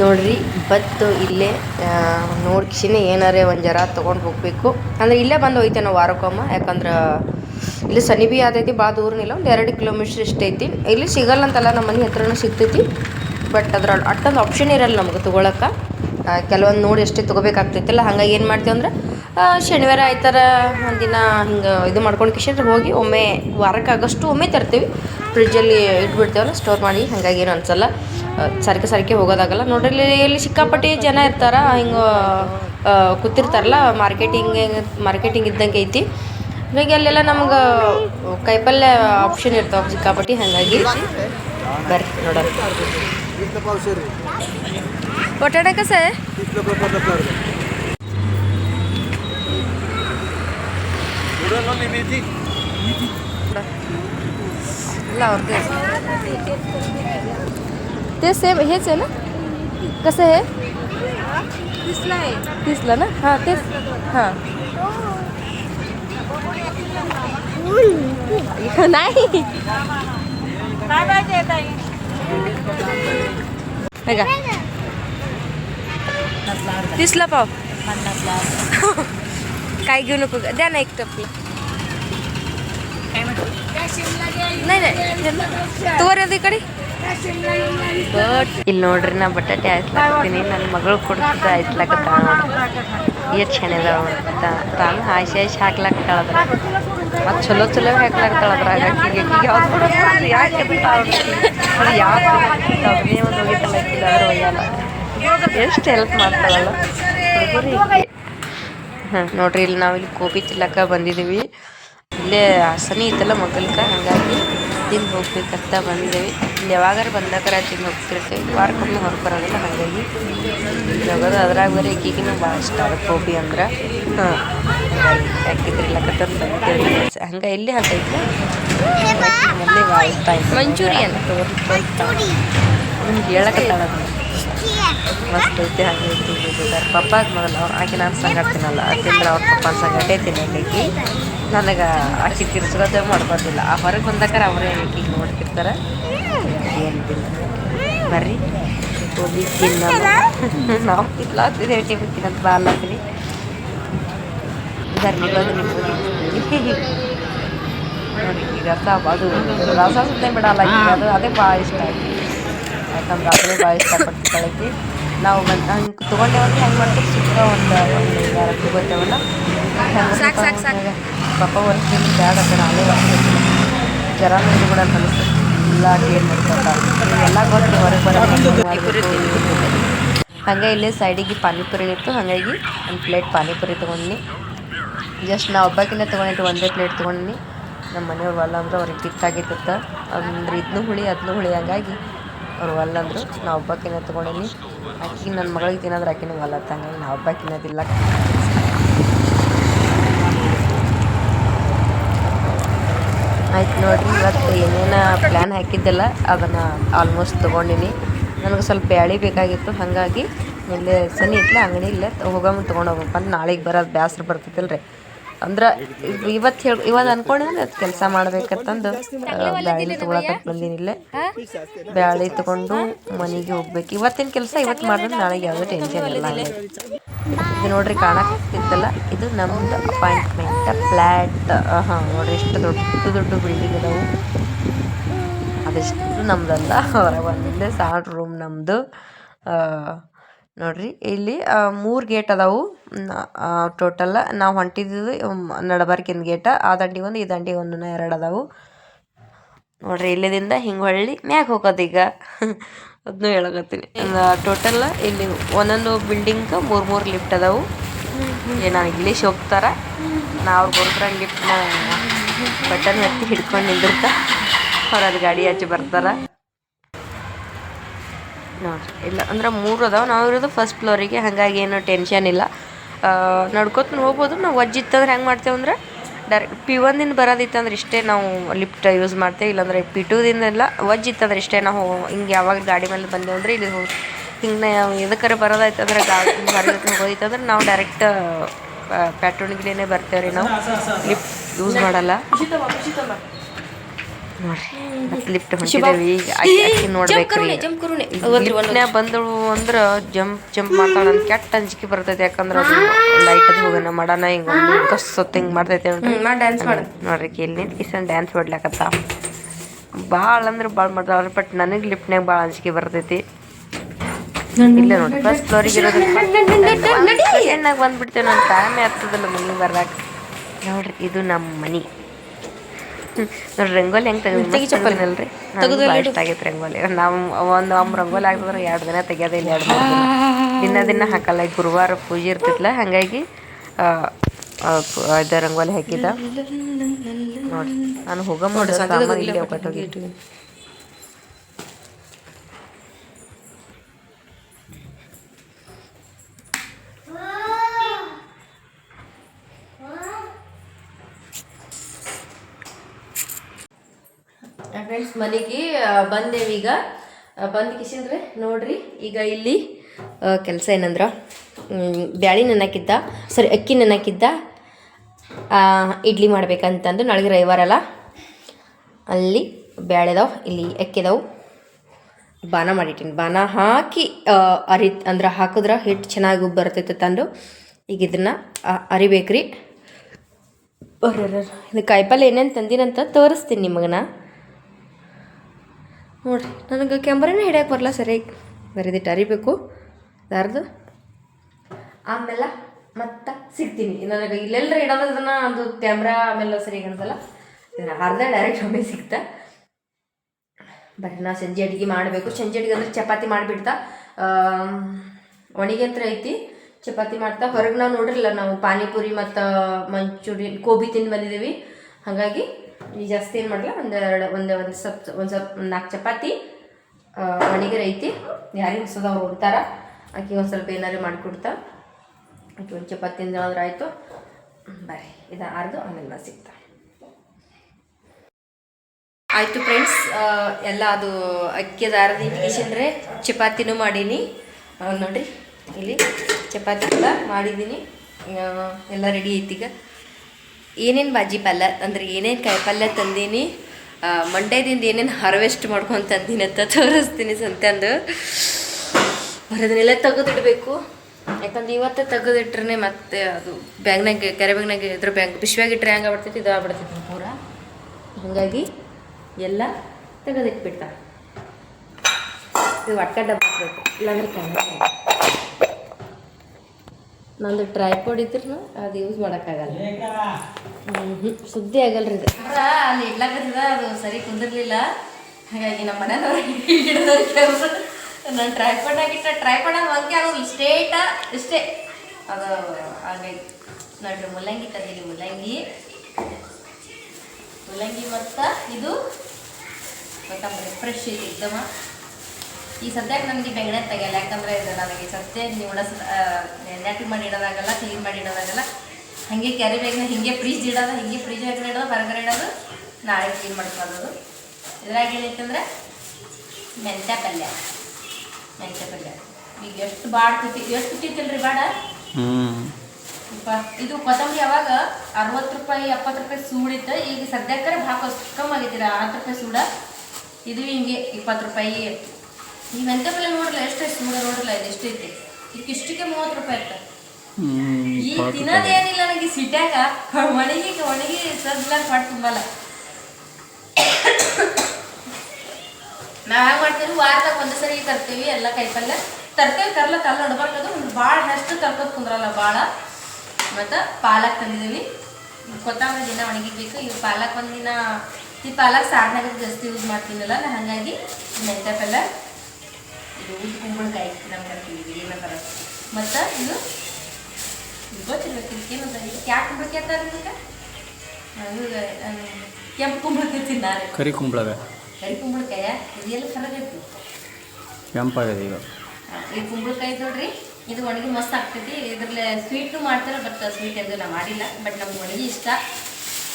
ನೋಡ್ರಿ, ಬತ್ತು ಇಲ್ಲೇ ನೋಡ್ಕಿಸಿನೇ ಏನಾರೇ ಒಂದು ಜರ ತೊಗೊಂಡು ಹೋಗ್ಬೇಕು. ಅಂದ್ರೆ ಇಲ್ಲೇ ಬಂದು ಹೋಯ್ತೆ ನಾವು ವಾರಕ್ಕೊಮ್ಮ, ಯಾಕಂದ್ರೆ ಇಲ್ಲಿ ಸನಿ ಬಿ ಆದೈತಿ ಭಾಳ ದೂರನಿಲ್ಲ ಒಂದು ಎರಡು ಕಿಲೋಮೀಟ್ರ್ ಇಷ್ಟೈತಿ ಇಲ್ಲಿ ಸಿಗಲ್ಲ ಅಂತಲ್ಲ ನಮ್ಮ ಮನೆ ಹತ್ರನೂ ಸಿಗ್ತೈತಿ. ಬಟ್ ಅದ್ರ ಅಷ್ಟೊಂದು ಆಪ್ಷನ್ ಇರಲ್ಲ ನಮ್ಗೆ ತೊಗೊಳಕ್ಕೆ. ಕೆಲವೊಂದು ನೋಡಿ ಎಷ್ಟೇ ತೊಗೋಬೇಕಾಗ್ತೈತಿಲ್ಲ ಹಂಗಾಗಿ ಏನು ಮಾಡ್ತೀವಿ ಅಂದ್ರೆ ಶನಿವಾರ ಆಯ್ತಾರ ಒಂದಿನ ಹಿಂಗೆ ಇದು ಮಾಡ್ಕೊಂಡು ಕಿಶನ್ ಹೋಗಿ ಒಮ್ಮೆ ವಾರಕ್ಕೆ ಆಗಷ್ಟು ಒಮ್ಮೆ ತರ್ತೀವಿ. ಫ್ರಿಡ್ಜಲ್ಲಿ ಇಟ್ಬಿಡ್ತೇವಲ್ಲ ಸ್ಟೋರ್ ಮಾಡಿ ಹಾಗಾಗಿ ಏನು ಅನ್ಸಲ್ಲ. ಸರಿಕೆ ಸರಕೆ ಸರಕೆ ಹೋಗೋದಾಗಲ್ಲ. ನೋಡ್ರಿ ಇಲ್ಲಿ ಸಿಕ್ಕಾಪಟ್ಟಿ ಜನ ಇರ್ತಾರ ಹಿಂಗೆ ಕೂತಿರ್ತಾರಲ್ಲ ಮಾರ್ಕೆಟಿಂಗ್ ಮಾರ್ಕೆಟಿಂಗ್ ಇದ್ದಂಗೆ ಐತಿ. ಹೀಗಾಗಿ ಅಲ್ಲೆಲ್ಲ ನಮ್ಗೆ ಕೈಪಲ್ಯ ಆಪ್ಷನ್ ಇರ್ತಾವೆ ಸಿಕ್ಕಾಪಟ್ಟಿ ಹಾಗಾಗಿ ಬರ್ರಿ ನೋಡೋಣ. ಬಟಾಟೆ ಕಸೆ ला और दे. ते सेम हेच आहे ना? कसं आहे? दिसलं ना? हां तेच. हां. नाही. का? तिसला पाव. काय घेऊ नको द्या ना एक टपला. ಇಲ್ಲಿ ನೋಡ್ರಿ ನಾ ಬಟಾಟೆ ಹಾಕ್ಲಾಕತ್ತೀನಿ ನನ್ನ ಮಗಳು ಕೊಡ್ತಿದ್ದ ಹಾಕ್ಲಾಕತ್ತಾಳ ನೋಡ್ರಿ. ಎಷ್ಟು ಚೆನ್ನಾಗಿದಾವ ತಾನು ಹಾಸಿ ಹಾಕ್ಲಾಕ ಅದ್ರ ಮತ್ತು ಚಲೋ ಚಲೋ ಹಾಕ್ಲಾಕ್ತಾಳ ಅದ್ರಾಗ ಆಕಿಗೆ ಯಾವ್ದು ಯಾಕೆ ಅದು ಅದನ್ನೇ ಒಂದು ಹೋಗಿತ್ತಲ್ಲ ಎಷ್ಟು ಹೆಲ್ಪ್ ಮಾಡ್ತಾಳಲ್ಲ. ಹಾಂ ನೋಡ್ರಿ, ಇಲ್ಲಿ ನಾವು ಇಲ್ಲಿ ಗೋಬಿ ತಿನ್ನಕ ಬಂದಿದ್ದೀವಿ ಇಲ್ಲೇ ಸನಿ ಇತ್ತಲ್ಲ ಮಗಲ್ಕ ಹಾಗಾಗಿ ತಿಂದು ಹೋಗ್ಬೇಕಂತ ಬಂದೇವಿ. ಇಲ್ಲಿ ಯಾವಾಗಾರ ಬಂದಾಗ ತಿಂದು ಹೋಗ್ತಿರ್ತೀವಿ. ವಾರಕ್ಕೊಮ್ಮೆ ಹೊರಗೆ ಬರೋದಿಲ್ಲ ಹಾಗಾಗಿ ಹೋಗೋದು ಅದ್ರಾಗ ಬರೀ ಈಗಿನೂ ಭಾಳ ಇಷ್ಟ ಅದು ಗೋಬಿ ಅಂದ್ರೆ. ಹಾಂ. ಯಾಕಿದ್ರೆ ಬಂದಿದ್ದೀವಿ ಹಂಗೆ ಇಲ್ಲಿ ಹಾಕೈತೆ? ಭಾಳ ಇಷ್ಟ ಆಯ್ತು. ಮಂಚೂರಿಯನ್. ನಿಮ್ಗೆ ಹೇಳಕತ್ತಾಳ ಮಸ್ತ್ ಐತಿ ಹಾಗೆ ತಿಂದಿದ್ದಾರೆ ಪಪ್ಪಾಗ ಮೊದಲು ಅವ್ರು ಆಕೆ ನಾನು ಸಂಗಡ್ತೀನಲ್ಲ ತಿಂದ್ರೆ ಅವ್ರ ಪಪ್ಪನ ಸಂಗಾಟೇ ತಿನ್ನಕೈತಿ. ನನಗೆ ಆಕೆ ತಿರ್ಸ್ಕೋದೇ ಮಾಡ್ಕೋದಿಲ್ಲ ಆ ಹೊರಗೆ ಬಂದಕ್ಕಾರ ಅವರೇ ಈಗ ನೋಡ್ತಿರ್ತಾರೆ ಏನು ಬರ್ರಿ ಗೋಬಿ ತಿನ್ನ ನಾವು ತಿನ್ಲಾಗ್ತೀವಿ ರೇಟಿ ತಿನ್ನಂತ ಬಾರ್ಲಾಗ್ತೀನಿ ಧರ್ಮಿ ಬಂದು ನಿಮ್ಗೆ ನೋಡಿ ಈಗ ಅದು ರಸ ಸುದ್ದೆ ಬಿಡಲ್ಲ ಈಗ ಅದು ಅದೇ ಭಾಳ ಇಷ್ಟ ಆಯ್ತು ಯಾಕಂದ್ರೆ ಅದೇ ಭಾಳ ಇಷ್ಟಪಟ್ಟು ನಾವು ಬಂದು ಹಂಗೆ ತೊಗೊಂಡೇವಂದ್ರೆ ಹೆಂಗೆ ಮಾಡ್ತೀವಿ ಸುತ್ತ ಒಂದು ಒಂದು ಯಾರು ತಗೋತೇವಲ್ಲ ಪಾಪ ಒಂದು ತಿಂದು ಬ್ಯಾಡ ನಾನೇ ಜರ ಕೂಡ ಎಲ್ಲ ಏನು ಮಾಡ್ತಾರೆ ಎಲ್ಲ ಗೊತ್ತು ಹೊರಗೆ ಬರೋದು ಹಂಗೆ ಇಲ್ಲೇ ಸೈಡಿಗೆ ಪಾನಿಪುರಿ ಇತ್ತು ಹಾಗಾಗಿ ಒಂದು ಪ್ಲೇಟ್ ಪಾನಿಪುರಿ ತೊಗೊಂಡಿ ಜಸ್ಟ್ ನಾ ಒಬ್ಬಕ್ಕಿಂತ ತೊಗೊಂಡಿಟ್ಟು ಒಂದೇ ಪ್ಲೇಟ್ ತೊಗೊಂಡಿ ನಮ್ಮ ಮನೆಯವ್ರು ಒಲ್ಲ ಅಂದ್ರೆ ಅವ್ರಿಗೆ ಕಿತ್ತಾಗಿತ್ತ ಅಂದ್ರೆ ಇದನ್ನೂ ಹುಳಿ ಅದನ್ನೂ ಹುಳಿ ಹಂಗಾಗಿ ಅವ್ರು ಒಲ್ಲ ಅಂದರು. ನಾ ಒಬ್ಬಕ್ಕಿನ ತೊಗೊಂಡಿನಿ. ಅಕ್ಕಿ ನನ್ನ ಮಗಳಿಗೆ ತಿನ್ನೋದ್ರೆ ಅಕ್ಕಿನ ಒಲ್ಲತ್ತ ಹಂಗಾಗಿ ನಾ ಒಬ್ಬಾಕಿನದಿಲ್ಲ. ಆಯ್ತು ನೋಡಿರಿ. ಇವತ್ತು ಏನೇನು ಪ್ಲ್ಯಾನ್ ಹಾಕಿದ್ದೆಲ್ಲ ಅದನ್ನು ಆಲ್ಮೋಸ್ಟ್ ತೊಗೊಂಡಿನಿ. ನನಗೆ ಸ್ವಲ್ಪ ಬ್ಯಾಳಿ ಬೇಕಾಗಿತ್ತು. ಹಾಗಾಗಿ ಇಲ್ಲೇ ಸನಿ ಇಟ್ಲೆ ಅಂಗಡಿ ಇಲ್ಲೇ ಹೋಗಮ್ಮ ತೊಗೊಂಡು ಹೋಗಪ್ಪ ನಾಳೆಗೆ ಬರೋದು ಬ್ಯಾಸ್ರ ಬರ್ತೈತಿಲ್ರಿ. ಅಂದ್ರೆ ಇವತ್ತು ಹೇಳಿ ಇವತ್ತು ಅನ್ಕೊಂಡಿದ್ರೆ ಅದು ಕೆಲಸ ಮಾಡ್ಬೇಕಂತಂದು ಬ್ಯಾಳಿ ತೊಗೊಳಕ್ಕೆ ಬಂದಿನಿಲ್ಲ ಬ್ಯಾಳಿ ತಗೊಂಡು ಮನೆಗೆ ಹೋಗ್ಬೇಕು. ಇವತ್ತಿನ ಕೆಲಸ ಇವತ್ತು ಮಾಡಿದ್ರೆ ನಾಳೆಗೆ ಯಾವ್ದು ಟೆನ್ಷನ್ ಇಲ್ಲ ಇದು ನೋಡ್ರಿ ಕಾಣಕ್ತಿತ್ತಲ್ಲ ಇದು ನಮ್ದು ಅಪಾಯಿಂಟ್ಮೆಂಟ್ ಫ್ಲ್ಯಾಟ್ ಹಾಂ ನೋಡ್ರಿ ಎಷ್ಟು ದೊಡ್ಡ ದೊಡ್ಡ ಬಿಲ್ಡಿಂಗ್ ಇದಾವೆ ಅದೆಷ್ಟು ನಮ್ದಲ್ಲ. ಹೊರಗೆ ಬಂದಿದ್ದೆ ಸಾರ್ ರೂಮ್ ನಮ್ಮದು ನೋಡ್ರಿ, ಇಲ್ಲಿ ಮೂರು ಗೇಟ್ ಅದಾವು. ಟೋಟಲ್ ನಾವು ಹೊಂಟಿದ್ದು ನಡಬರ್ಕಿನ ಗೇಟ, ಆ ದಂಡಿ ಒಂದು, ಈ ದಂಡಿ ಒಂದು ಎರಡು ಅದಾವು. ನೋಡ್ರಿ ಇಲ್ಲಿದಿಂದ ಹಿಂಗೆ ಹೊಳ್ಳಿ ಮ್ಯಾಗ ಹೋಗೋದು ಈಗ. ಅದನ್ನೂ ಹೇಳಕತ್ತೀನಿ. ಟೋಟಲ್ ಇಲ್ಲಿ ಒಂದೊಂದು ಬಿಲ್ಡಿಂಗ್ ಮೂರು ಮೂರು ಲಿಫ್ಟ್ ಅದಾವು. ನಾನು ಇಂಗ್ಲೀಷ್ ಹೋಗ್ತಾರ ನಾವು ಅವ್ರು ಲಿಫ್ಟ್ನ ಬಟನ್ ಹತ್ತಿ ಹಿಡ್ಕೊಂಡು ನಿಂದಿರ್ತಾ. ಅವ್ರ ಗಾಡಿ ಹಚ್ಚಿ ಬರ್ತಾರ. ಇಲ್ಲ, ಅಂದ್ರೆ ಮೂರು ಅದಾವೆ. ನಾವು ಇರೋದು ಫಸ್ಟ್ ಫ್ಲೋರಿಗೆ ಹಾಗಾಗಿ ಏನು ಟೆನ್ಷನ್ ಇಲ್ಲ. ನಡ್ಕೊತ ಹೋಗ್ಬೋದು. ನಾವು ಒಜ್ಜಿತ್ತಂದ್ರೆ ಹೆಂಗೆ ಮಾಡ್ತೇವೆ ಅಂದ್ರೆ ಡೈರೆಕ್ಟ್ ಪಿ ಒಂದಿಂದ ಬರೋದಿತ್ತಂದ್ರೆ ಇಷ್ಟೇ ನಾವು ಲಿಫ್ಟ್ ಯೂಸ್ ಮಾಡ್ತೇವೆ. ಇಲ್ಲಾಂದ್ರೆ ಪಿ ಟೂದಿಂದೆಲ್ಲ ವಜ್ಜಿತ್ತಂದ್ರೆ ಇಷ್ಟೇ ನಾವು ಹಿಂಗೆ ಯಾವಾಗ ಗಾಡಿ ಮೇಲೆ ಬಂದೇವು ಅಂದರೆ ಇಲ್ಲಿ ಹೋಗಿ ಹಿಂಗೆ ನಾವು ಎದಕ್ಕಾರ ಬರೋದಾಯ್ತಂದ್ರೆ ಗಾಡಿ ಬರೋದಕ್ಕೆ ಹೋಗೋದಿತ್ತಂದ್ರೆ ನಾವು ಡೈರೆಕ್ಟ್ ಪ್ಯಾಟ್ರೋನ್ಗಿಲೇನೆ ಬರ್ತೇವೆ ರೀ ನಾವು. ಲಿಫ್ಟ್ ಯೂಸ್ ಮಾಡಲ್ಲ. ನೋಡ್ರಿ ಲಿಫ್ಟ್ ಆಕಿ ಆಕಿ ನೋಡ್ಬೇಕ್ರಿ ಲಿಫ್ಟ್ನ್ಯಾಗ ಬಂದಳು ಅಂದ್ರೆ ಜಂಪ್ ಜಂಪ್ ಮಾಡ್ತಾಳ ಅಂತ ಕೆಟ್ಟ ಅಂಜಿಕೆ ಬರ್ತೈತೆ ಯಾಕಂದ್ರೆ ಅದು ಲೈಟ್ ಹೋಗೋಣ ಮಾಡೋಣ ಹಿಂಗೆ ಒಂದು ಕಸ್ ಸೊತ್ತು ಹಿಂಗೆ ಮಾಡ್ತೈತೆ ನೋಡ್ರಿ ನೋಡ್ರಿ ಇಲ್ಲಿ ನಿಂತು ಕಿಸನ್ ಡ್ಯಾನ್ಸ್ ಮಾಡ್ಲಾಕತ್ತ ಭಾಳ ಅಂದ್ರೆ ಭಾಳ ಮಾಡ್ತಾವ್ರಿ ಬಟ್ ನನಗೆ ಲಿಫ್ಟ್ನ್ಯಾಗ ಭಾಳ ಅಂಜಿಕೆ ಬರ್ತೈತಿ ಇಲ್ಲ ನೋಡಿ ಫಸ್ಟ್ ಫ್ಲೋರಿಗೆ ಇರೋದು ಎಣ್ಣಾಗ ಬಂದ್ಬಿಡ್ತೇವೆ ನನ್ನ ಟೈಮೇ ಆಗ್ತದಲ್ಲ ಮನೆಗೆ ಬರ್ಲಾಕ ನೋಡ್ರಿ ಇದು ನಮ್ಮ ಮನೆ ನೋಡ್ರಿ ರಂಗೋಲಿ ಹೆಂಗೆ ತೆಗೆದು ಚಪ್ಪಲ್ನಲ್ರಿ ಇಷ್ಟ ಆಗೈತೆ ರಂಗೋಲಿ ನಾವು ಒಂದು ಒಮ್ಮ ರಂಗೋಲಿ ಆಗ್ತದ್ರೆ ಎರಡು ದಿನ ತೆಗಿಯೋದೇ ಇಲ್ಲ ಎರಡು ದಿನ ದಿನ ದಿನ ಹಾಕಲ್ಲ ಗುರುವಾರ ಪೂಜೆ ಇರ್ತಿತ್ಲ ಹಾಗಾಗಿ ಇದು ರಂಗೋಲಿ ಹಾಕಿದ್ದ ನೋಡಿ ನಾನು ಹೋಗೋ ಫ್ರೆಂಡ್ಸ್ ಮನೆಗೆ ಬಂದೇವಿ ಈಗ. ಬಂದು ಕಿಶಂದ್ರೆ, ನೋಡ್ರಿ, ಈಗ ಇಲ್ಲಿ ಕೆಲಸ ಏನಂದ್ರೆ ಬ್ಯಾಳಿ ನೆನಕಿದ್ದ ಸರಿ ಅಕ್ಕಿ ನೆನಕಿದ್ದ ಇಡ್ಲಿ ಮಾಡ್ಬೇಕಂತಂದು ನಾಳೆಗೆ ರವಿವಾರ ಅಲ್ಲ. ಅಲ್ಲಿ ಬ್ಯಾಳೆದವು ಇಲ್ಲಿ ಅಕ್ಕಿ ಅದಾವು. ಬಾನ ಮಾಡಿಟ್ಟಿನಿ. ಬಾನ ಹಾಕಿ ಅರಿ, ಅಂದ್ರೆ ಹಾಕಿದ್ರೆ ಹಿಟ್ಟು ಚೆನ್ನಾಗಿ ಬರ್ತೈತೆ ತಂದು. ಈಗ ಇದನ್ನು ಅರಿಬೇಕ್ರಿ. ಇದು ಕಾಯಿಪಲ್ಲೆ ಏನೇನು ತಂದಿನಂತ ತೋರಿಸ್ತೀನಿ ನಿಮಗನ. ನೋಡ್ರಿ, ನನಗೆ ಕ್ಯಾಮ್ರಾನೇ ಹಿಡಿಯಕ್ಕೆ ಬರಲ್ಲ ಸರಿ. ಬರೀದಿಟ್ಟು ಅರಿಬೇಕು ಯಾರ್ದು? ಆಮೇಲೆ ಮತ್ತೆ ಸಿಗ್ತೀನಿ. ನನಗೆ ಇಲ್ಲೆಲ್ಲರೂ ಇಡೋದು ಅದನ್ನ ಅದು ಕ್ಯಾಮ್ರಾ ಆಮೇಲೆ ಸರಿ ಇದನ್ನು ಅರ್ಧ ಡೈರೆಕ್ಟ್ ಒಮ್ಮೆ ಸಿಗ್ತಾ. ಬರ್ರಿ ನಾ ಸಂಜೆ ಅಡುಗೆ ಮಾಡಬೇಕು. ಸಂಜೆ ಅಡುಗೆ ಅಂದ್ರೆ ಚಪಾತಿ ಮಾಡಿಬಿಡ್ತಾ. ಒಣಗಿ ಹತ್ರ ಐತಿ. ಚಪಾತಿ ಮಾಡ್ತಾ. ಹೊರಗೆ ನಾವು ನೋಡಿರಲ್ಲ, ನಾವು ಪಾನಿಪುರಿ ಮತ್ತು ಮಂಚೂರಿ, ಗೋಬಿ ತಿಂದು ಬಂದಿದ್ದೀವಿ. ಹಾಗಾಗಿ ಜಾಸ್ತಿ ಏನು ಮಾಡಲ್ಲ ಒಂದು ಎರಡು, ಒಂದು ಒಂದು ಸ್ವಲ್ಪ ಒಂದು ಸ್ವಲ್ಪ ನಾಲ್ಕು ಚಪಾತಿ ಒಣಗಿರ ಐತಿ. ಯಾರಿಗೆ ಹೊಸದವ್ರು ಉಣ್ತಾರ. ಆಕೆ ಒಂದು ಸ್ವಲ್ಪ ಏನಾರು ಮಾಡಿಕೊಡ್ತಾ. ಆಕೆ ಒಂದು ಚಪಾತಿ ತಿಂದ್ರೆ ಆಯಿತು. ಬರ್ರಿ, ಇದು ಆರ್ದು, ಆಮೇಲೆ ನಾ ಸಿಗ್ತಾ. ಆಯಿತು ಫ್ರೆಂಡ್ಸ್ ಎಲ್ಲ ಅದು ಅಕ್ಕಿದ ಅರ್ಧ ಇಟ್ಕಿಸಿದ್ರೆ ಚಪಾತಿನೂ ಮಾಡೀನಿ. ನೋಡಿರಿ, ಇಲ್ಲಿ ಚಪಾತಿ ಕೂಡ ಮಾಡಿದ್ದೀನಿ ಎಲ್ಲ ರೆಡಿ ಐತಿ ಈಗ. ಏನೇನು ಬಾಜಿ ಪಲ್ಯ, ಅಂದ್ರೆ ಏನೇನು ಕಾಯಿ ಪಲ್ಯ ತಂದೀನಿ ಮಂಡ್ಯದಿಂದ ಏನೇನು ಹಾರ್ವೆಸ್ಟ್ ಮಾಡ್ಕೊಂಡು ತಂದೀನಿ ಅಂತ ತೋರಿಸ್ತೀನಿ ಸಂತಂದು. ಬರೋದನ್ನೆಲ್ಲ ತೆಗೆದಿಡಬೇಕು. ಯಾಕಂದ್ರೆ ಇವತ್ತು ತೆಗೆದಿಟ್ರೆ ಮತ್ತೆ ಅದು ಬ್ಯಾಗ್ನಾಗ ಕೆರೆ ಬ್ಯಾಗ್ನಾಗ ಇದ್ರ ಬ್ಯಾಂಕ್ ಬಿಶ್ವಾಗಿಟ್ರೆ ಹೆಂಗೆ ಆಗ್ಬಿಡ್ತೈತಿ, ಇದು ಆಗ್ಬಿಡ್ತೈತಿ ಪೂರ. ಹಾಗಾಗಿ ಎಲ್ಲ ತೆಗೆದಿಟ್ಬಿಡ್ತಾರೆ ಇದು ಒಟ್ಟ ಡಬ್ಬ ಇಲ್ಲಾಂದ್ರೆ ಕಾಣಲ್ಲ ನಂದು ಟ್ರೈಪೋಡ್ ಇದ್ರು ಅದು ಯೂಸ್ ಮಾಡೋಕ್ಕಾಗಲ್ಲ. ಹ್ಞೂ ಸುದ್ದಿ ಆಗಲ್ರಿ ಇದು. ಅಲ್ಲಿ ಇಡ್ಲಾಕತ್ತಿದ, ಅದು ಸರಿ ಕುಂದಿರ್ಲಿಲ್ಲ. ಹಾಗಾಗಿ ನಮ್ಮ ಮನೆಯವ್ರಿಗೆ ನಾನು ಟ್ರೈಪೋಡ್ ಆಗಿಟ್ಟ ಟ್ರೈಪೋಡ್ ಹಂಗೆ ಆಗೋದು ಸ್ಟೇಟ ಇಷ್ಟೇ. ಅದು ಹಾಗಾಗಿ ನೋಡ್ರಿ, ಮುಲ್ಲಂಗಿ ತಂದಿಲ್ಲ ಮುಲ್ಲಂಗಿ. ಮುಲ್ಲಂಗಿ ಮತ್ತು ಇದು ಕೊತ್ತಂಬರಿ. ಫ್ರೆಶ್ ಇದೆ ಇದ್ದಮ್ಮ ಈ ಸದ್ಯಕ್ಕೆ ನನಗೆ ಬೆಂಗಳೆ ತೆಗೆಯಲ್ಲ ಯಾಕಂದ್ರೆ ಇದು ನನಗೆ ಸದ್ಯ ನೀವು ನೆಟ್ ಮಾಡಿ ಇಡೋದಾಗಲ್ಲ ಕ್ಲೀನ್ ಮಾಡಿ ಇಡೋದಾಗಲ್ಲ ಹಾಗೆ ಕ್ಯಾರಿ ಬ್ಯಾಗ್ನ ಹಿಂಗೆ ಫ್ರಿಜ್ ಇಡೋದು ಹಿಂಗೆ ಫ್ರಿಜ್ ಹಾಕಿ ಇಡೋದು ಹೊರಗಡೆ ಇಡೋದು ನಾಳೆ ಕ್ಲೀನ್ ಮಾಡ್ಕೊಳ್ಳೋದು. ಇದ್ರಾಗ ಏನೈತಂದ್ರೆ ಮೆಂತ್ಯ ಪಲ್ಯ ಮೆಂತ್ಯ ಪಲ್ಯ. ಈಗ ಎಷ್ಟು ಬಾಡ್ತಿ ಎಷ್ಟು ತಿಂತಿಲ್ರಿ ಬಾಡ? ಇದು ಕೊತ್ತಂಬರಿ ಅವಾಗ ಅರವತ್ತು ರೂಪಾಯಿ ಎಪ್ಪತ್ತು ರೂಪಾಯಿ ಸೂಡಿತ್ತು ಈಗ ಸದ್ಯಕ್ಕೆ ಭಾಳ ಕಮ್ಮಿ ಆಗೈತಿ ಅರವತ್ತು ರೂಪಾಯಿ ಸೂಡ. ಇದು ಹಿಂಗೆ ಇಪ್ಪತ್ತು ರೂಪಾಯಿ ಈ ಎಂತ ಬೆಲೆ ನೋಡ್ರಲ್ಲ ಎಷ್ಟು ಸುಮ್ಮನೆ ನೋಡ್ರಲ್ಲ ಇದು ಎಷ್ಟೈತಿ ಇದಕ್ಕೆ ಇಷ್ಟಕ್ಕೆ ಮೂವತ್ತು ರೂಪಾಯಿ ಇರ್ತದೆ ಈ ತಿನ್ನೋದೇನಿಲ್ಲ ನನಗೆ ಸಿಟ್ಯಾಗ ಒಣಗಿ ಒಣಗಿ ಸದ್ಲ ಹೊಟ್ಟೆ ತುಂಬಲ್ಲ ನಾವು ಹ್ಯಾಂಗ ಮಾಡ್ತೀವಿ ವಾರದಾಗ ಒಂದೇ ಸರಿ ತರ್ತೀವಿ ಎಲ್ಲ ಕಾಯಿಪಲ್ಯ ತರ್ತೇವೆ ತಲ್ಲ ಅಲ್ಲಿ ಒಂದು ಭಾಳ ಅಷ್ಟು ತರ್ಕೋದು ಕುಂದ್ರಲ್ಲ ಭಾಳ ಮತ್ತು ಪಾಲಕ್ ತಂದಿದ್ದೀವಿ ಕೊತ್ತಂಬರಿ ದಿನ ಒಣಗಿಬೇಕು ಇವು ಪಾಲಕ್ ಒಂದಿನ ಈ ಪಾಲಕ್ ಸಾರ್ನಾಗ ಜಾಸ್ತಿ ಯೂಸ್ ಮಾಡ್ತೀನಲ್ಲ ನಾ ಹಾಗಾಗಿ ಮೆಂತ್ಯ ಪಲ್ಯ ಇದು ಉದ್ದು ಕುಂಬಳಕಾಯಿ ನಮ್ಗೆ ಅಂತೀವಿ ಏನಂತಾರ ಮತ್ತು ಇದು ಗೊತ್ತಿರ್ಬೇಕು ಏನಂತ ಯಾಕೆ ಕುಂಬಳಕಾಯಿ ಅಂತಾರೆ ಇದಕ್ಕೆ ಅದು ನಾನು ಕೆಂಪು ಕುಂಬಳಕಾಯಿ ತಿನ್ನಾರೆ ಕರಿ ಕುಂಬಳಕಾಯಿ ಕರಿ ಕುಂಬಳಕಾಯ ಇದೆಲ್ಲ ಕರಗೈತಿ ಕೆಂಪಾಗಿದೆ ಈಗ. ಈ ಕುಂಬಳಕಾಯಿ ನೋಡ್ರಿ ಇದು ಒಣಗಿ ಮಸ್ತ್ ಆಗ್ತೈತಿ ಇದ್ರಲ್ಲಿ ಸ್ವೀಟು ಮಾಡ್ತಾರೆ ಬಟ್ ಸ್ವೀಟ್ ಎಂದು ನಾ ಮಾಡಿಲ್ಲ ಬಟ್ ನಮ್ಗೆ ಒಣಗಿ ಇಷ್ಟ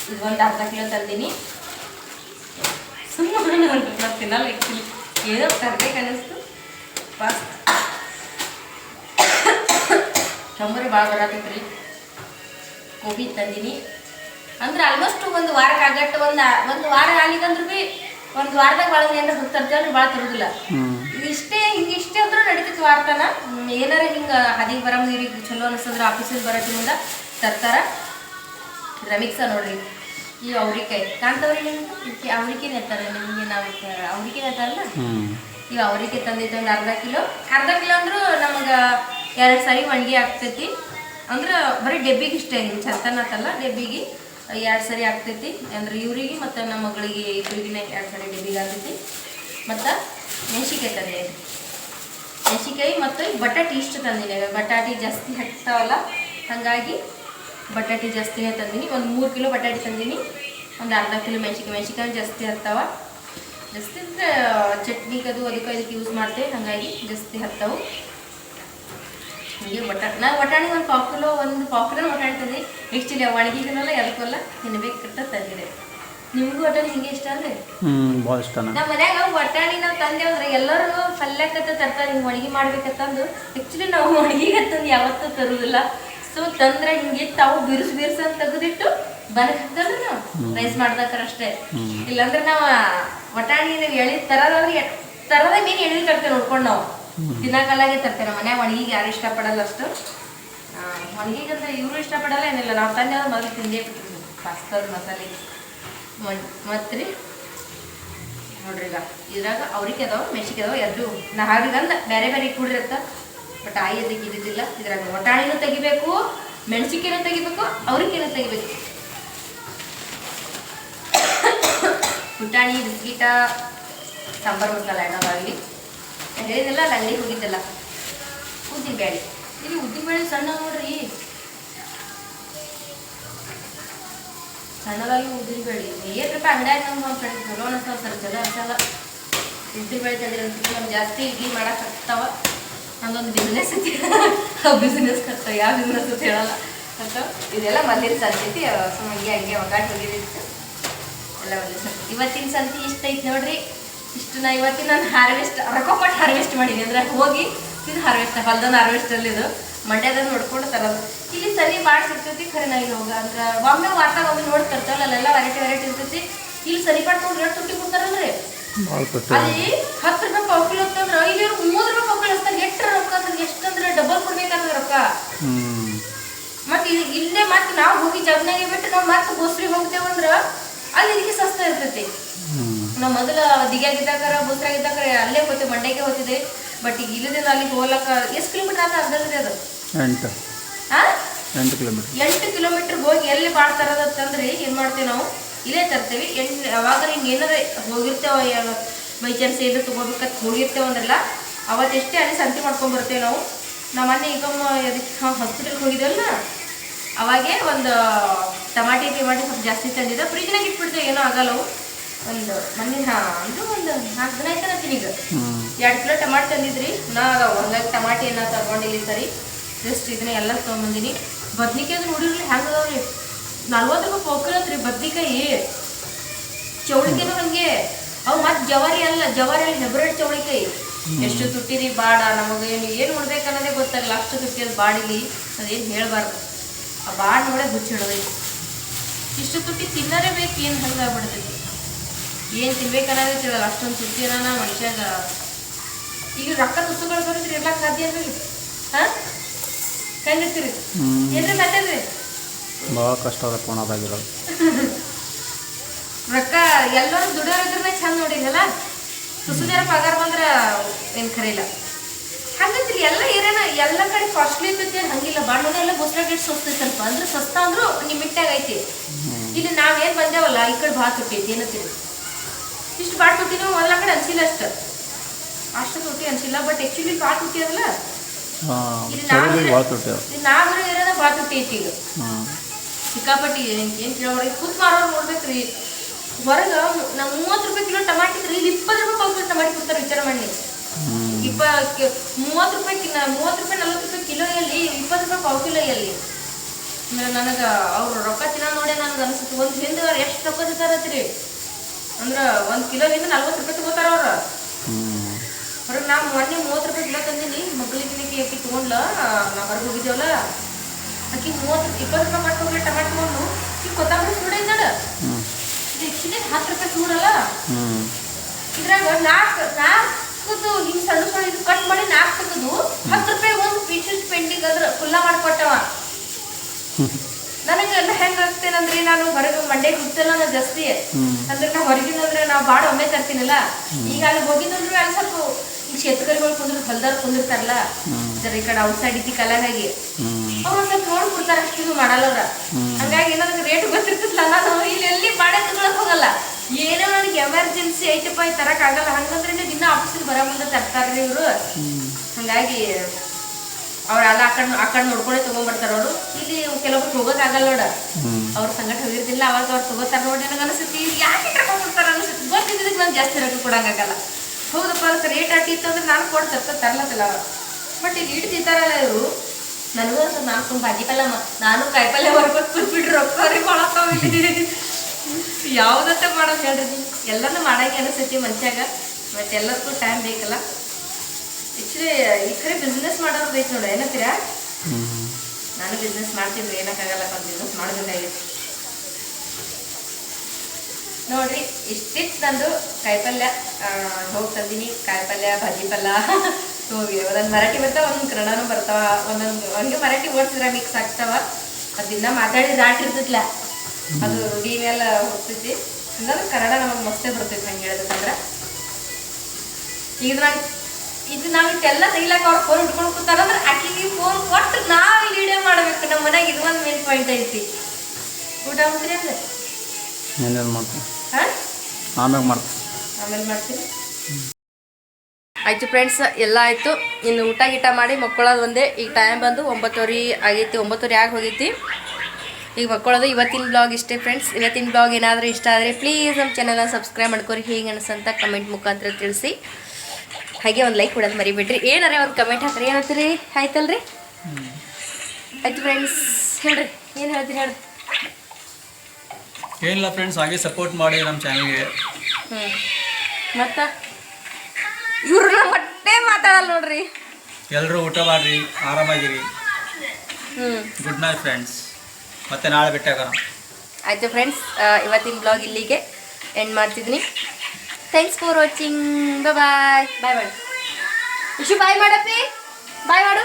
ಇದು ಒಂದು ಅರ್ಧ ಕಿಲೋ ತಂದೀನಿ ಸುಮ್ಮನೆ ನಾನು ತಿನ್ನಲ್ಲ ಆ್ಯಕ್ಚುಲಿ ಏನೋ ತರ್ಬೇಕು ಅನ್ನಿಸ್ತು ಚಂಬರಿ ಭಾಳ ಬರತೈತ್ರಿ ಗೋಬಿ ತಂದೀನಿ. ಅಂದ್ರೆ ಆಲ್ಮೋಸ್ಟ್ ಒಂದು ವಾರಕ್ಕೆ ಆಗಟ್ಟು ಒಂದು ಒಂದು ವಾರ ಆಲಿಗಂದ್ರೂ ಭೀ ಒಂದು ವಾರದಾಗ ಭಾಳ ಏನಾರ ಹೋಗಿ ತರ್ತೇವ್ರಿ ಭಾಳ ತರೋದಿಲ್ಲ. ಇಷ್ಟೇ ಹಿಂಗೆ ಇಷ್ಟೇ ಅಂದ್ರೂ ನಡೀತೈತಿ ವಾರ್ತಾನ. ಏನಾರ ಹಿಂಗೆ ಹದಿಗೆ ಬರೋ ನೀರಿಗೆ ಚಲೋ ಅನಿಸ್ತಂದ್ರೆ ಆಫೀಸಿಗೆ ಬರೋದ್ರ ಮುಂದೆ ತರ್ತಾರ. ರಮಿಕ್ಸ ನೋಡ್ರಿ ಈ ಅವ್ರಿಕಾಯಿ. ಕಾಣ್ತಾವ್ರಿ ನಿಮ್ಗೆ ಅವ್ರಿಕಾಯಿ ಇರ್ತಾರೆ ನಿಮಗೆ ನಾವು ಅವ್ರಿಕಾಯಿ ಅಂತಾರಲ್ಲ ಈಗ ಅವರಿಗೆ ತಂದಿದ್ದು ಒಂದು ಅರ್ಧ ಕಿಲೋ. ಅರ್ಧ ಕಿಲೋ ಅಂದ್ರೆ ನಮಗೆ ಎರಡು ಸಾರಿ ಒಣಗಿ ಆಗ್ತೈತಿ. ಅಂದ್ರೆ ಬರೀ ಡೆಬ್ಬಿಗೆ ಇಷ್ಟೇ, ಹಿಂಗೆ ಚಂತನತ್ತಲ್ಲ, ಡೆಬ್ಬಿಗೆ ಎರಡು ಸರಿ ಆಗ್ತೈತಿ. ಅಂದ್ರೆ ಇವರಿಗೆ ಮತ್ತು ನಮ್ಮ ಮಗಳಿಗೆ ಇಬ್ಬರಿಗಿನ ಎರಡು ಸರಿ ಡೆಬ್ಬಿಗೆ ಆಗ್ತೈತಿ. ಮತ್ತು ಮೆಣಸಿಕಾಯಿ ತಂದೆ ಮೆಣಸಿಕಾಯಿ ಮತ್ತು ಬಟಾಟಿ ಇಷ್ಟು ತಂದಿನಿ. ಬಟಾಟಿ ಜಾಸ್ತಿ ಹಾಕ್ತಾವಲ್ಲ ಹಾಗಾಗಿ ಬಟಾಟಿ ಜಾಸ್ತಿನೇ ತಂದೀನಿ. ಒಂದು ಮೂರು ಕಿಲೋ ಬಟಾಟಿ ತಂದೀನಿ. ಒಂದು ಅರ್ಧ ಕಿಲೋ ಮೆಣಸಿಕಾಯಿ ಮೆಣಸಿಕಾಯಿ ಜಾಸ್ತಿ ಹತ್ತಾವ. ಜಾಸ್ತಿ ಅಂದರೆ ಚಟ್ನಿಗೆ ಅದು ಅದಕ್ಕೆ ಅದಕ್ಕೆ ಯೂಸ್ ಮಾಡ್ತೇವೆ. ಹಾಗಾಗಿ ಜಾಸ್ತಿ ಹತ್ತವು. ಹೀಗೆ ಬಟಾಣಿ ನಾವು ಬಟಾಣಿ ಒಂದು ಪಾವು ಕಿಲೋ ಒಂದು ಪಾವು ಕಿಲೋ ಬಟಾಣಿ ತಂದಿ ಆ್ಯಕ್ಚುಲಿ ಒಣಗಿದನಲ್ಲ ಎದಕ್ಕಲ್ಲ ತಿನ್ಬೇಕಂತ ತಂದಿದೆ. ನಿಮಗೂ ಬಟಾಣಿ ಹಿಂಗೆ ಇಷ್ಟ ಅಂದ್ರೆ ಭಾಳ ಇಷ್ಟ ನಮ್ಮ ಮನ್ಯಾಗ ಬಟಾಣಿ ನಾವು ತಂದೆ ಅಂದ್ರೆ ಎಲ್ಲರೂ ಪಲ್ಯಕ್ಕತ್ತ ತರ್ತಾರೆ ಹಿಂಗೆ ಒಣಗಿ ಮಾಡ್ಬೇಕಂತಂದು. ಆ್ಯಕ್ಚುಲಿ ನಾವು ಒಣಗಿಗತ್ತಂದು ಯಾವತ್ತೂ ತರುದಿಲ್ಲ. ಸೊ ತಂದ್ರೆ ಹಿಂಗೆ ತಾವು ಬಿರುಸು ಬಿರುಸು ಅಂತ ತೆಗೆದಿಟ್ಟು ಬನಕ್ ನಾವು ರೈಸ್ ಮಾಡ್ದಾಕರ ಅಷ್ಟೇ. ಇಲ್ಲಾಂದ್ರೆ ನಾವು ವಟಾಣಿ ಎಳಿ ತರೋದಾದ್ರೆ ತರದ ಮೀನು ಎಳಿ ತರ್ತೇವೆ ನೋಡ್ಕೊಂಡು ನಾವು. ತಿನ್ನಕಲ್ಲಾಗೆ ತರ್ತೇವೆ ನಮ್ಮ ಮನ್ಯಾಗ ಒಣಗಿಗೆ ಯಾರು ಇಷ್ಟಪಡಲ್ಲ ಅಷ್ಟು. ಒಣಗಿಗಂದ್ರೆ ಇವರು ಇಷ್ಟಪಡಲ್ಲ ಏನಿಲ್ಲ. ನಾವು ತಂದೆ ಮೊದಲು ತಿಂದೇ ಪಾಸ್ತದ ಮಸಾಲೆ. ಮತ್ತು ರೀ? ನೋಡ್ರಿ ಈಗ ಇದ್ರಾಗ ಅವ್ರಿಗೆ ಅದಾವ ಮೆಣಸಿಗೆ ಅದಾವ ಎರಡು. ನಾ ಹಾಗಂದ ಬೇರೆ ಬೇರೆ ಕೂಡಿರತ್ತ ಬಟ್ ಆಯಿ ಅದಕ್ಕೆ ಇದ್ರಾಗ ಒಟಾಣಿನೂ ತೆಗಿಬೇಕು, ಮೆಣಸಿಕೆನೂ ತೆಗಿಬೇಕು ಅವ್ರಿಗೇನು ತೆಗಿಬೇಕು. ಪುಟಾಣಿ, ಬಿಸ್ಕಿಟ, ಸಾಂಬಾರ್ ಮಸಾಲ ಎಣ್ಣದಾಗಲಿ ಹೇಳಿದೆಲ್ಲ ಅಲ್ಲಿ ಅಲ್ಲಿ ಹೋಗಿದ್ದಲ್ಲ. ಉದ್ದಿನ ಬೇಳೆ ಇಲ್ಲಿ ಉದ್ದಿನ ಬೇಳೆ ಸಣ್ಣ ನೋಡ್ರಿ ಸಣ್ಣದಾಗಿ ಉದ್ದಿನ ಬೇಳೆ ಏಟ್ ರೂಪಾಯಿ ಅಂಗಡಿಯಾಗ ನಮ್ಮ ಫ್ರೆಂಡ್ಸ್ ಚಲೋ ಅನಿಸ್ತಾವ ಸರ್ ಚಲೋ ಅನ್ಸಲ್ಲ. ಉದ್ದಿನ ಬೇಳೆ ತಂದ್ರೆ ನಮ್ಗೆ ಜಾಸ್ತಿ ಇಡ್ಲಿ ಮಾಡೋಕ್ಕಾಗ್ತಾವ ನಂದೊಂದು ಬಿಸ್ನೆಸ್ ಐತಿ ಬಿಸ್ನೆಸ್ ಕರ್ತಾವ ಯಾವ ಬಿಸ್ನೆಸ್ ಅಂತ ಹೇಳಲ್ಲ. ಅಂತ ಇದೆಲ್ಲ ಮೊದಲಿನ ಸಂತೈತಿ ಸುಮ್ಮನೆ ಹಂಗೆ ಹಂಗೆ ಒಗ್ಗಾಟ ಹೋಗಿದಿತ್ತು ಎಲ್ಲ ಒಂದೇ ಸಂತಿ ಇವತ್ತಿನ ಸಂತಿ ಇಷ್ಟ ಐತಿ ನೋಡ್ರಿ? ಇಷ್ಟು ನಾ ಇವತ್ತಿನ ನಾನು ಹಾರ್ವೆಸ್ಟ್ ರೊಕ್ಕಪಟ್ಟು ಹಾರ್ವೆಸ್ಟ್ ಮಾಡೀನಿ. ಅಂದ್ರೆ ಹೋಗಿ ಇದು ಹಾರ್ವೆಸ್ಟ್ ಹೊಲ್ದನ ಹಾರ್ವೆಸ್ಟ್ ಅಲ್ಲಿ ಇದು. ಮಂಡ್ಯದಾಗ ನೋಡ್ಕೊಂಡು ತರೋದು. ಇಲ್ಲಿ ಸರಿ ಭಾಳ ಸಿಗ್ತೈತಿ ಖರೆ ನಾ ಇಲ್ಲಿ ಹೋಗ. ಅಂದ್ರೆ ಒಮ್ಮೆ ವಾರ್ತಾಗ ಒಮ್ಮೆ ನೋಡಿ ತರ್ತಾವಲ್ಲ ಅಲ್ಲೆಲ್ಲ ವೆರೈಟಿ ವೆರೈಟಿ ಇರ್ತೈತಿ. ಇಲ್ಲಿ ಸರಿ ಪಾಟ್ ತೊಗೊಂಡು ಎರಡು ತುಟ್ಟಿ ಕೊಡ್ತಾರಲ್ರಿ. ಭಾಳ ಅಲ್ಲಿ ಹತ್ತು ರೂಪಾಯಿ ಪಾವು ಕಿಲೋ ಅಂತಂದ್ರೆ ಇಲ್ಲಿ ಮೂರು ರೂಪಾಯಿ ಪಾವು ಕಿಲೋ ಹಚ್ತಾರೆ ಎಷ್ಟು ರೊಕ್ಕ ಅಂದ್ರೆ ಎಷ್ಟಂದ್ರೆ ಡಬಲ್ ಕೊಡ್ಬೇಕಾದ್ರೆ ರೊಕ್ಕ. ಮತ್ತೆ ಇಲ್ಲೇ ಮತ್ತೆ ನಾವು ಹೋಗಿ ಜಗ್ನಾಗೆ ಬಿಟ್ಟು ನಾವು ಮತ್ತೆ ಬೋಸ್ರಿಗೆ ಹೋಗ್ತೇವಂದ್ರ ಅಲ್ಲಿ ಇದಕ್ಕೆ ಸಸ್ತ ಇರ್ತೈತಿ. ನಾವು ಮೊದಲು ದಿಗ್ಯಾಗಿದ್ದಾಗಾರ ಬೋಸ್ರಾಗಿದ್ದಾಗ ಅಲ್ಲೇ ಹೋಗ್ತೇವೆ ಮಂಡ್ಯಕ್ಕೆ ಹೋಗ್ತಿದ್ದೆ ಬಟ್ ಈಗ ಇಲ್ಲದಿಂದ ಅಲ್ಲಿಗೆ ಹೋಗ್ಲಕ್ಕ ಎಷ್ಟು ಕಿಲೋಮೀಟರ್ ಆತ ಅರ್ಧದ್ರಿ ಅದು? ಎಂಟು. ಎಂಟು ಕಿಲೋಮೀಟರ್ ಎಂಟು ಕಿಲೋಮೀಟರ್ ಹೋಗಿ ಎಲ್ಲಿ ಮಾಡ್ತಾರದಂತಂದ್ರೆ ಏನು ಮಾಡ್ತೇವೆ ನಾವು? ಇಲ್ಲೇ ತರ್ತೇವೆ. ಎಣ್ಣೆ ಯಾವಾಗ ಹಿಂಗೆ ಏನಾರ ಹೋಗಿರ್ತೇವ ಬೈ ಚಾನ್ಸ್ ಏನು ತೊಗೋಬೇಕಂತ ಹೋಗಿರ್ತೇವೆ ಅಂದ್ರಲ್ಲ ಅವತ್ತೆಷ್ಟೇ ಅಲ್ಲಿ ಸಂತೆ ಮಾಡ್ಕೊಂಡು ಬರ್ತೇವೆ ನಾವು. ನಮ್ಮ ಮನೆ ಈಗ ಅದಕ್ಕೆ ಹಾಸ್ಪಿಟಲ್ಗೆ ಹೋಗಿದ್ದಲ್ಲ ಅವಾಗೆ ಒಂದು ಟಮಾಟಿ ಟಿಮಾಟಿ ಸ್ವಲ್ಪ ಜಾಸ್ತಿ ತಂದಿದ್ದ. ಫ್ರಿಜ್ನಾಗ ಇಟ್ಬಿಡ್ತೇವೆ ಏನೋ ಆಗಲ್ಲ ಅವು. ಒಂದು ಮೊನ್ನೆ ಹಾಂ ಅಂದ್ರೆ ಒಂದು ನಾಲ್ಕು ದಿನ ಆಯ್ತಾನ ಈಗ ಎರಡು ಕಿಲೋ ಟಮಾಟಿ ತಂದಿದ್ರಿ. ನಾ ಹಂಗಾಗಿ ಟಮಾಟಿ ಏನ ತಗೊಂಡಿಲ್ಲ ಸರಿ. ಜಸ್ಟ್ ಇದನ್ನ ಎಲ್ಲ ತೊಗೊಂಬಂದಿನಿ ಬದ್ನಿಕಾಯಿ ಅದು ನೋಡಿರಲಿ ಅದಾವ್ರಿ? ನಲ್ವತ್ತು ರೂಪಾಯಿ ಪೋಕಲ್ ರೀ ಬದ್ನಿಕಾಯಿ. ಚೌಳಿಕಾಯಿನೂ ಹಂಗೆ ಅವು ಮತ್ತೆ ಜವಾರಿ ಅಲ್ಲ ಜವಾರಿ ಅಲ್ಲಿ ಹೆಬ್ರೆಡ್ ಚೌಳಿಕಾಯಿ ಎಷ್ಟು ತುಟ್ಟಿರಿ ಬಾಡ ನಮಗೆ ಏನು ಏನು ಮಾಡ್ಬೇಕು ಅನ್ನೋದೇ ಗೊತ್ತಾಗಲ್ಲ ಅಷ್ಟು ತುಟ್ಟಿ ಅದು ಬಾಡಿಲಿ ಅದೇನು ಹೇಳ್ಬಾರ್ದು. ಆ ಬಾಡ್ ನೋಡೇ ಹುಚ್ಚಿಡೋದೈತಿ ಇಷ್ಟು ತುಟ್ಟಿ ತಿನ್ನರೇ ಬೇಕು ಏನು ಹಂಗೆ ಆಗ್ಬಿಡ್ತೈತಿ? ಏನು ತಿನ್ಬೇಕನ್ನೋದೇ ತಿಳಿದ ಅಷ್ಟೊಂದು ತುಟ್ಟಿ ಅನ್ನ ಮನುಷ್ಯಾಗ ಈಗ ರೊಕ್ಕ ತುಸುಗಳು ಬರುತ್ತೀರಿ ಎಲ್ಲ ಸಾಧ್ಯ ಹಾ? ಹಾಂ ಕಂಡಿರ್ತೀರಿ ಏನ್ರಿ ಮಾತಾಡ್ರಿ ಭಾಳ ಕಷ್ಟ ಅದ ಕೊಣದಾಗಿರೋದು ರೊಕ್ಕ ಎಲ್ಲರೂ ದುಡಿಯೋರಿದ್ರೆ ಚಂದ ನೋಡಿರಲ್ಲ ಸುಸುದಾರ ಪಗಾರ ಬಂದ್ರ ಏನ್ ಖರೀಲ್ಲ ಹಂಗಂತಿಲ್ಲ ಎಲ್ಲ ಏನೇನ ಎಲ್ಲ ಕಡೆ ಕಾಸ್ಟ್ಲಿ ಇರ್ತೈತಿ ಹಂಗಿಲ್ಲ. ಬಣ್ಣದ ಎಲ್ಲ ಬಸ್ರಾಗ ಇಟ್ಟು ಸಸ್ತ ಸ್ವಲ್ಪ ಅಂದ್ರೆ ಸಸ್ತ ಅಂದ್ರೂ ಲಿಮಿಟ್ನಾಗ ಐತಿ. ಇಲ್ಲಿ ನಾವೇನು ಬಂದೇವಲ್ಲ ಈ ಕಡೆ ಭಾಳ ತುಟ್ಟೈತಿ ಏನಂತೀರಿ ಇಷ್ಟು ಭಾಳ ತುಟ್ಟಿನೂ ಮೊದಲ ಕಡೆ ಅನ್ಸಿಲ್ಲ ಅಷ್ಟ. ಅಷ್ಟು ತುಟ್ಟಿ ಅನ್ಸಿಲ್ಲ ಬಟ್ ಆ್ಯಕ್ಚುಲಿ ಭಾಳ ತುಟ್ಟಿ ಅದಲ್ಲ. ಇಲ್ಲಿ ನಾವಿರೋ ಇರೋದ ಭಾಳ ತುಟ್ಟಿ ಐತಿ ಈಗ. ಸಿಕ್ಕಾಪಟ್ಟಿ ಏನು ಕೇಳೋರಿ ಕೂತ್ ಮಾರೋರು ನೋಡ್ಬೇಕ್ರಿ. ಹೊರಗೆ ನಾವು ಮೂವತ್ತು ರೂಪಾಯಿ ಕಿಲೋ ಟಮಾಟಿ ಇದ್ರಿ ಇಲ್ಲಿ ಇಪ್ಪತ್ತು ರೂಪಾಯಿ ಪಾವು ಕಿಲೋ ಟಮಾಟಿ ಕೊಡ್ತಾರೆ ವಿಚಾರ ಮಾಡಿ. ಇಪ್ಪ ಮೂವತ್ತು ರೂಪಾಯಿ ಕಿಲೋ ಮೂವತ್ತು ರೂಪಾಯಿ ನಲ್ವತ್ತು ರೂಪಾಯಿ ಕಿಲೋ ಎಲ್ಲಿ ಇಪ್ಪತ್ತು ರೂಪಾಯಿ ಪಾವು ಕಿಲೋ ಎಲ್ಲಿ ನನಗೆ ಅವ್ರು ರೊಕ್ಕ ತಿನ್ನೋ ನೋಡಿ ನನಗೆ ಅನಿಸುತ್ತೆ. ಒಂದು ಹಿಂದೆ ಎಷ್ಟು ರೊಕ್ಕ ತಿಂತಾರತ್ರಿ ಅಂದ್ರೆ ಒಂದು ಕಿಲೋ ಹಿಂದೆ ನಲ್ವತ್ತು ರೂಪಾಯಿ ತಗೋತಾರ ಅವ್ರ. ಹೊರಗೆ ನಾ ಮೊನ್ನೆ ಮೂವತ್ತು ರೂಪಾಯಿ ಕಿಲೋ ತಂದೀನಿ. ಮಗ್ಳಿಗೆ ಆಕಿ ತೊಗೊಂಡ್ಲ. ನಾ ಹೊರಗೆ ಹೋಗಿದ್ದೇವಲ್ಲ. ಆಕಿ ಮೂವತ್ತು ಇಪ್ಪತ್ತು ರೂಪಾಯಿ ಮಾಡ್ಕೊಂಡ್ರೆ ಟಮಾಟೋ ಟಮಾಟೊ ತೊಗೊಂಡು ಈ ಕೊತ್ತಂಬರಿ ಸೂಡ ಇದ್ದಾಳ ಹೆಚ್ಚಿನ ಹತ್ತು ರೂಪಾಯಿ ಸೂಡಲ್ಲ? ಇದ್ರಾಗ ನಾಲ್ಕು ನಾಲ್ಕದು ಹಿಂಗೆ ಸಣ್ಣ ಸಣ್ಣ ಇದು ಕಟ್ ಮಾಡಿ ನಾಲ್ಕು ತೆಗೆದು ಹತ್ತು ರೂಪಾಯಿ ಒಂದು ಪೀಸಸ್ ಪೆಂಡಿಂಗ್ ಅಂದ್ರೆ ಕುಲ್ಲ ಮಾಡಿಕೊಟ್ಟವ. ಎಲ್ಲ ಹೆಂಗ ಆಗ್ತೇನಂದ್ರೆ ನಾನು ಹೊರಗೆ ಮಂಡ್ಯಕ್ಕೆ ಹೋಗ್ತಿಲ್ಲ ನಾನು ಜಾಸ್ತಿ. ಅಂದ್ರೆ ನಾ ಹೊರಗಿನ ಅಂದ್ರೆ ನಾವು ಬಾಡ ಒಮ್ಮೆ ತರ್ತೀನಲ್ಲ? ಈಗ ಅಲ್ಲಿ ಹೋಗಿದಂದ್ರೆ ಅಲ್ಲಿ ಸ್ವಲ್ಪ ಈ ಶೇತಕರಿಗಳು ಕುಂದ್ರ ಹೊಲ್ದಾರ ಕುಂದಿರ್ತಾರಲ್ಲ? ಜರ ಈ ಕಡೆ ಔಟ್ಸೈಡ್ ಇದ್ದಿ ಕಲಾಗಾಗಿ ಅವ್ರು ಒಂದ್ ಸ್ವಲ್ಪ ನೋಡಿ ಕೊಡ್ತಾರೆ ಅಷ್ಟು ಇದು ಮಾಡಲ್ಲ ಅವ್ರ. ಹಂಗಾಗಿ ನನಗೆ ರೇಟ್ ಗೊತ್ತಿರ್ತದಲ್ಲ ನಾನು ಇಲ್ಲಿ ಎಲ್ಲಿ ಬಾಡೆ ತಗೊಳಕ್ ಹೋಗಲ್ಲ. ಏನೋ ನನಗೆ ಎಮರ್ಜೆನ್ಸಿ ಐತಪ್ಪ ಈ ತರಕ್ ಆಗಲ್ಲ. ಹಂಗಂದ್ರೆ ದಿನ ಆಫೀಸಿಗೆ ಬರೋ ಮುಂದೆ ತರ್ತಾರ್ರಿ ಇವರು. ಹಂಗಾಗಿ ಅವ್ರ ಅಲ್ಲ ಆ ಕಡೆ ಆ ಕಡೆ ನೋಡ್ಕೊಂಡೇ ತಗೊಂಡ್ಬರ್ತಾರ ಅವರು. ಇಲ್ಲಿ ಕೆಲವೊಬ್ರು ಹೋಗೋಕ್ಕಾಗಲ್ಲ ನೋಡ. ಅವ್ರ ಸಂಗಟ ಹೋಗಿರ್ತಿಲ್ಲ ಅವಾಗ ಅವ್ರು ತಗೋತಾರ ನೋಡಿ ನನಗೆ ಅನಿಸುತ್ತೆ ಯಾಕೆ ಕರ್ಕೊಂಡ್ಬಿಡ್ತಾರ ಅನಿಸುತ್ತೆ. ಗೊತ್ತಿದ್ದಕ್ಕೆ ನಾನು ಜಾಸ್ತಿ ರೊಕ್ಕ ಕೊಡಂಗಾಗಲ್ಲ ಹೌದಪ್ಪ ಅದಕ್ಕೆ ರೇಟ್ ಅಟ್ಟಿ ಇತ್ತು ಅಂದ್ರೆ ನಾನು ಕೊಡ್ತಾರೆ ತರ್ಲತ್ತಲ್ಲ ಬಟ್ ಇಲ್ಲಿ ಇಟ್ಟು ತಿಂತಾರಲ್ಲ ಇವರು. ನನಗೂ ಅಂತ ನಾನು ತುಂಬ ಭಾಜಿ ಪಲ್ಯ ನಾನು ನಾನು ಕಾಯಿಪಲ್ಯ ಮಾಡ್ಕೊಂಡು ಕೂತ್ಬಿಟ್ರೆ ರೊಕ್ಕ ಅವ್ರಿಗೆ ಕೊಳತ್ತಾವ ಯಾವುದತ್ತ ಮಾಡೋದು ಹೇಳ್ರಿ ಎಲ್ಲಾನು ಮಾಡಂಗೆ ಅನಿಸ್ತೈತಿ ಮನ್ಷ್ಯಾಗ ಬಟ್ ಎಲ್ಲದಕ್ಕೂ ಟೈಮ್ ಬೇಕಲ್ಲ. ಆ್ಯಕ್ಚುಲಿ ಈ ಕಡೆ ಬಿಸ್ನೆಸ್ ಮಾಡೋರು ಬೇಕು ನೋಡಿ ಏನತ್ತೀರಾ ಹ್ಞೂ ನಾನು ಬಿಸ್ನೆಸ್ ಮಾಡ್ತೀನಿ ಏನಕ್ಕಾಗಲ್ಲ ಒಂದು ಬಿಸ್ನೆಸ್ ಮಾಡಬೇಕಾಗಿತ್ತು ನೋಡ್ರಿ ಇಷ್ಟಿತ್ತು ನಂದು ಕಾಯಿಪಲ್ಯ ಹೋಗಿ ತಂದೀನಿ. ಕಾಯಿಪಲ್ಯ, ಭಾಜಿ ಪಲ್ಯ ಹೋಗಿ ಒಂದೊಂದು ಮರಾಠಿ ಬರ್ತಾವ, ಒಂದೊಂದು ಕನ್ನಡನೂ ಬರ್ತಾವ, ಒಂದೊಂದು ಹಂಗೆ ಮರಾಠಿ ಓಡ್ಸಿದ್ರೆ ಮಿಕ್ಸ್ ಆಗ್ತಾವ. ಅದನ್ನ ಮಾತಾಡಿ ರಾಟ್ ಇರ್ತೈತ್ಲ. ಅದು ರೂಢಿ ಮೇಲೆ ಹೋಗ್ತೈತಿ. ಹಂಗಂದ್ರೆ ಕನ್ನಡ ನಮಗೆ ಮಸ್ತೇ ಬರ್ತೈತಿ ಹಂಗೆ ಹೇಳ್ಬೇಕಂದ್ರೆ ಈಗ ನಾನು ಇದು ನಾವು ಇಷ್ಟೆಲ್ಲ ತೆಗಿಲಾಕ ಅವ್ರು ಫೋನ್ ಇಟ್ಕೊಂಡು ಕೂತಾರಂದ್ರೆ ಆಕಿಗೆ ಫೋನ್ ಕೊಟ್ಟು ನಾವು ಇಲ್ಲಿ ವಿಡಿಯೋ ಮಾಡ್ಬೇಕು. ನಮ್ಮ ಮನ್ಯಾಗ ಇದು ಒಂದು ಮೇನ್ ಪಾಯಿಂಟ್ ಐತಿ. ಊಟ ಮಾಡ್ತೀರಿ ಅಂದ್ರೆ ಏನೇನು ಮಾಡ್ತೀನಿ ಹಾಂ? ಆಮ್ಯಾಗ ಮಾಡ್ತೀನಿ. ಆಮೇಲೆ ಮಾಡ್ತೀರಿ ಆಯ್ತು ಫ್ರೆಂಡ್ಸ್ ಎಲ್ಲ ಆಯಿತು. ಇನ್ನು ಊಟ ಗೀಟ ಮಾಡಿ ಮಕ್ಕಳೋದು ಒಂದೇ. ಈಗ ಟೈಮ್ ಬಂದು ಒಂಬತ್ತುವರೆ ಆಗೈತಿ. ಒಂಬತ್ತುವರೆ ಆಗಿ ಹೋಗೈತಿ. ಈಗ ಮಕ್ಕಳೋದು ಇವತ್ತಿನ ಬ್ಲಾಗ್ ಇಷ್ಟೇ ಫ್ರೆಂಡ್ಸ್ ಇವತ್ತಿನ ಬ್ಲಾಗ್ ಏನಾದರೂ ಇಷ್ಟ ಆದರೆ ಪ್ಲೀಸ್ ನಮ್ಮ ಚಾನಲ್ನ ಸಬ್ಸ್ಕ್ರೈಬ್ ಮಾಡ್ಕೊರಿ. ಹೀಗೆ ಅನಿಸಂತ ಕಮೆಂಟ್ ಮುಖಾಂತರ ತಿಳಿಸಿ. ಹಾಗೆ ಒಂದು ಲೈಕ್ ಕೊಡೋದು ಮರಿಬೇಡ್ರಿ. ಏನಾರೇ ಒಂದು ಕಮೆಂಟ್ ಹಾಕ್ರಿ. ಏನಂತೀರಿ ಆಯ್ತಲ್ರಿ? ಆಯ್ತು ಫ್ರೆಂಡ್ಸ್ ಹೇಳ್ರಿ. ಏನು ಹೇಳ್ತೀರಿ ಹೇಳ್ರಿ? ಏನಿಲ್ಲ ಫ್ರೆಂಡ್ಸ್ ಹಾಗೆ ಸಪೋರ್ಟ್ ಮಾಡಿ ನಮ್ಮ ಚಾನಲ್ಗೆ ಹ್ಞೂ ಮತ್ತು? ಇವ್ರನ್ನ ಮತ್ತೆ ಮಾತಾಡಲ್ಲ ನೋಡ್ರಿ. ಎಲ್ಲರೂ ಊಟ ಮಾಡ್ರಿ ಆರಾಮಾಗಿರಿ. ಹ್ಞೂ ಗುಡ್ ನೈಟ್ ಫ್ರೆಂಡ್ಸ್ ಮತ್ತೆ ನಾಳೆ ಬಿಟ್ಟಾಗ ಆಯಿತು ಫ್ರೆಂಡ್ಸ್ ಇವತ್ತಿನ ಬ್ಲಾಗ್ ಇಲ್ಲಿಗೆ ಎಂಡ್ ಮಾಡ್ತಿದ್ದೀನಿ. Thanks for watching bye bye ಮಾಡು. ಇಶು ಬಾಯ್ ಮಾಡಪ್ಪಿ. ಬಾಯ್ ಮಾಡು.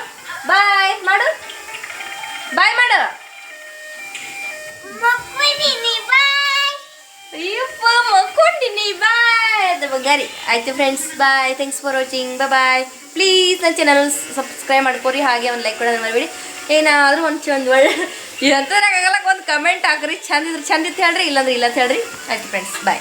ಬಾಯ್ ಮಾಡು. ಬಾಯ್ ಮಾಡು. ಅಯ್ಯಪ್ಪ ಮಕ್ಕೊಂಡಿನಿ ಬಾಯ್ ಬಂಗಾರಿ ಆಯಿತು friends bye thanks for watching bye please ನನ್ನ ಚಾನಲ್ ಸಬ್ಸ್ಕ್ರೈಬ್ ಮಾಡ್ಕೊರಿ. ಹಾಗೆ ಒಂದು ಲೈಕ್ ಕೊಡೋದು ಮಾಡಬೇಡಿ ಏನಾದರೂ ಒಂದು ಚಂದ ಒಳ್ಳೆ ಇದಂತರಾಗಲ್ಲ ಒಂದು ಕಮೆಂಟ್ ಹಾಕ್ರಿ. ಚಂದ ಇದ್ರೆ, ಚಂದ ಇತ್ತು ಹೇಳ್ರಿ. ಇಲ್ಲಾಂದ್ರೆ ಇಲ್ಲ ಅಂತ ಹೇಳ್ರಿ. ಆಯ್ತು ಫ್ರೆಂಡ್ಸ್ ಬಾಯ್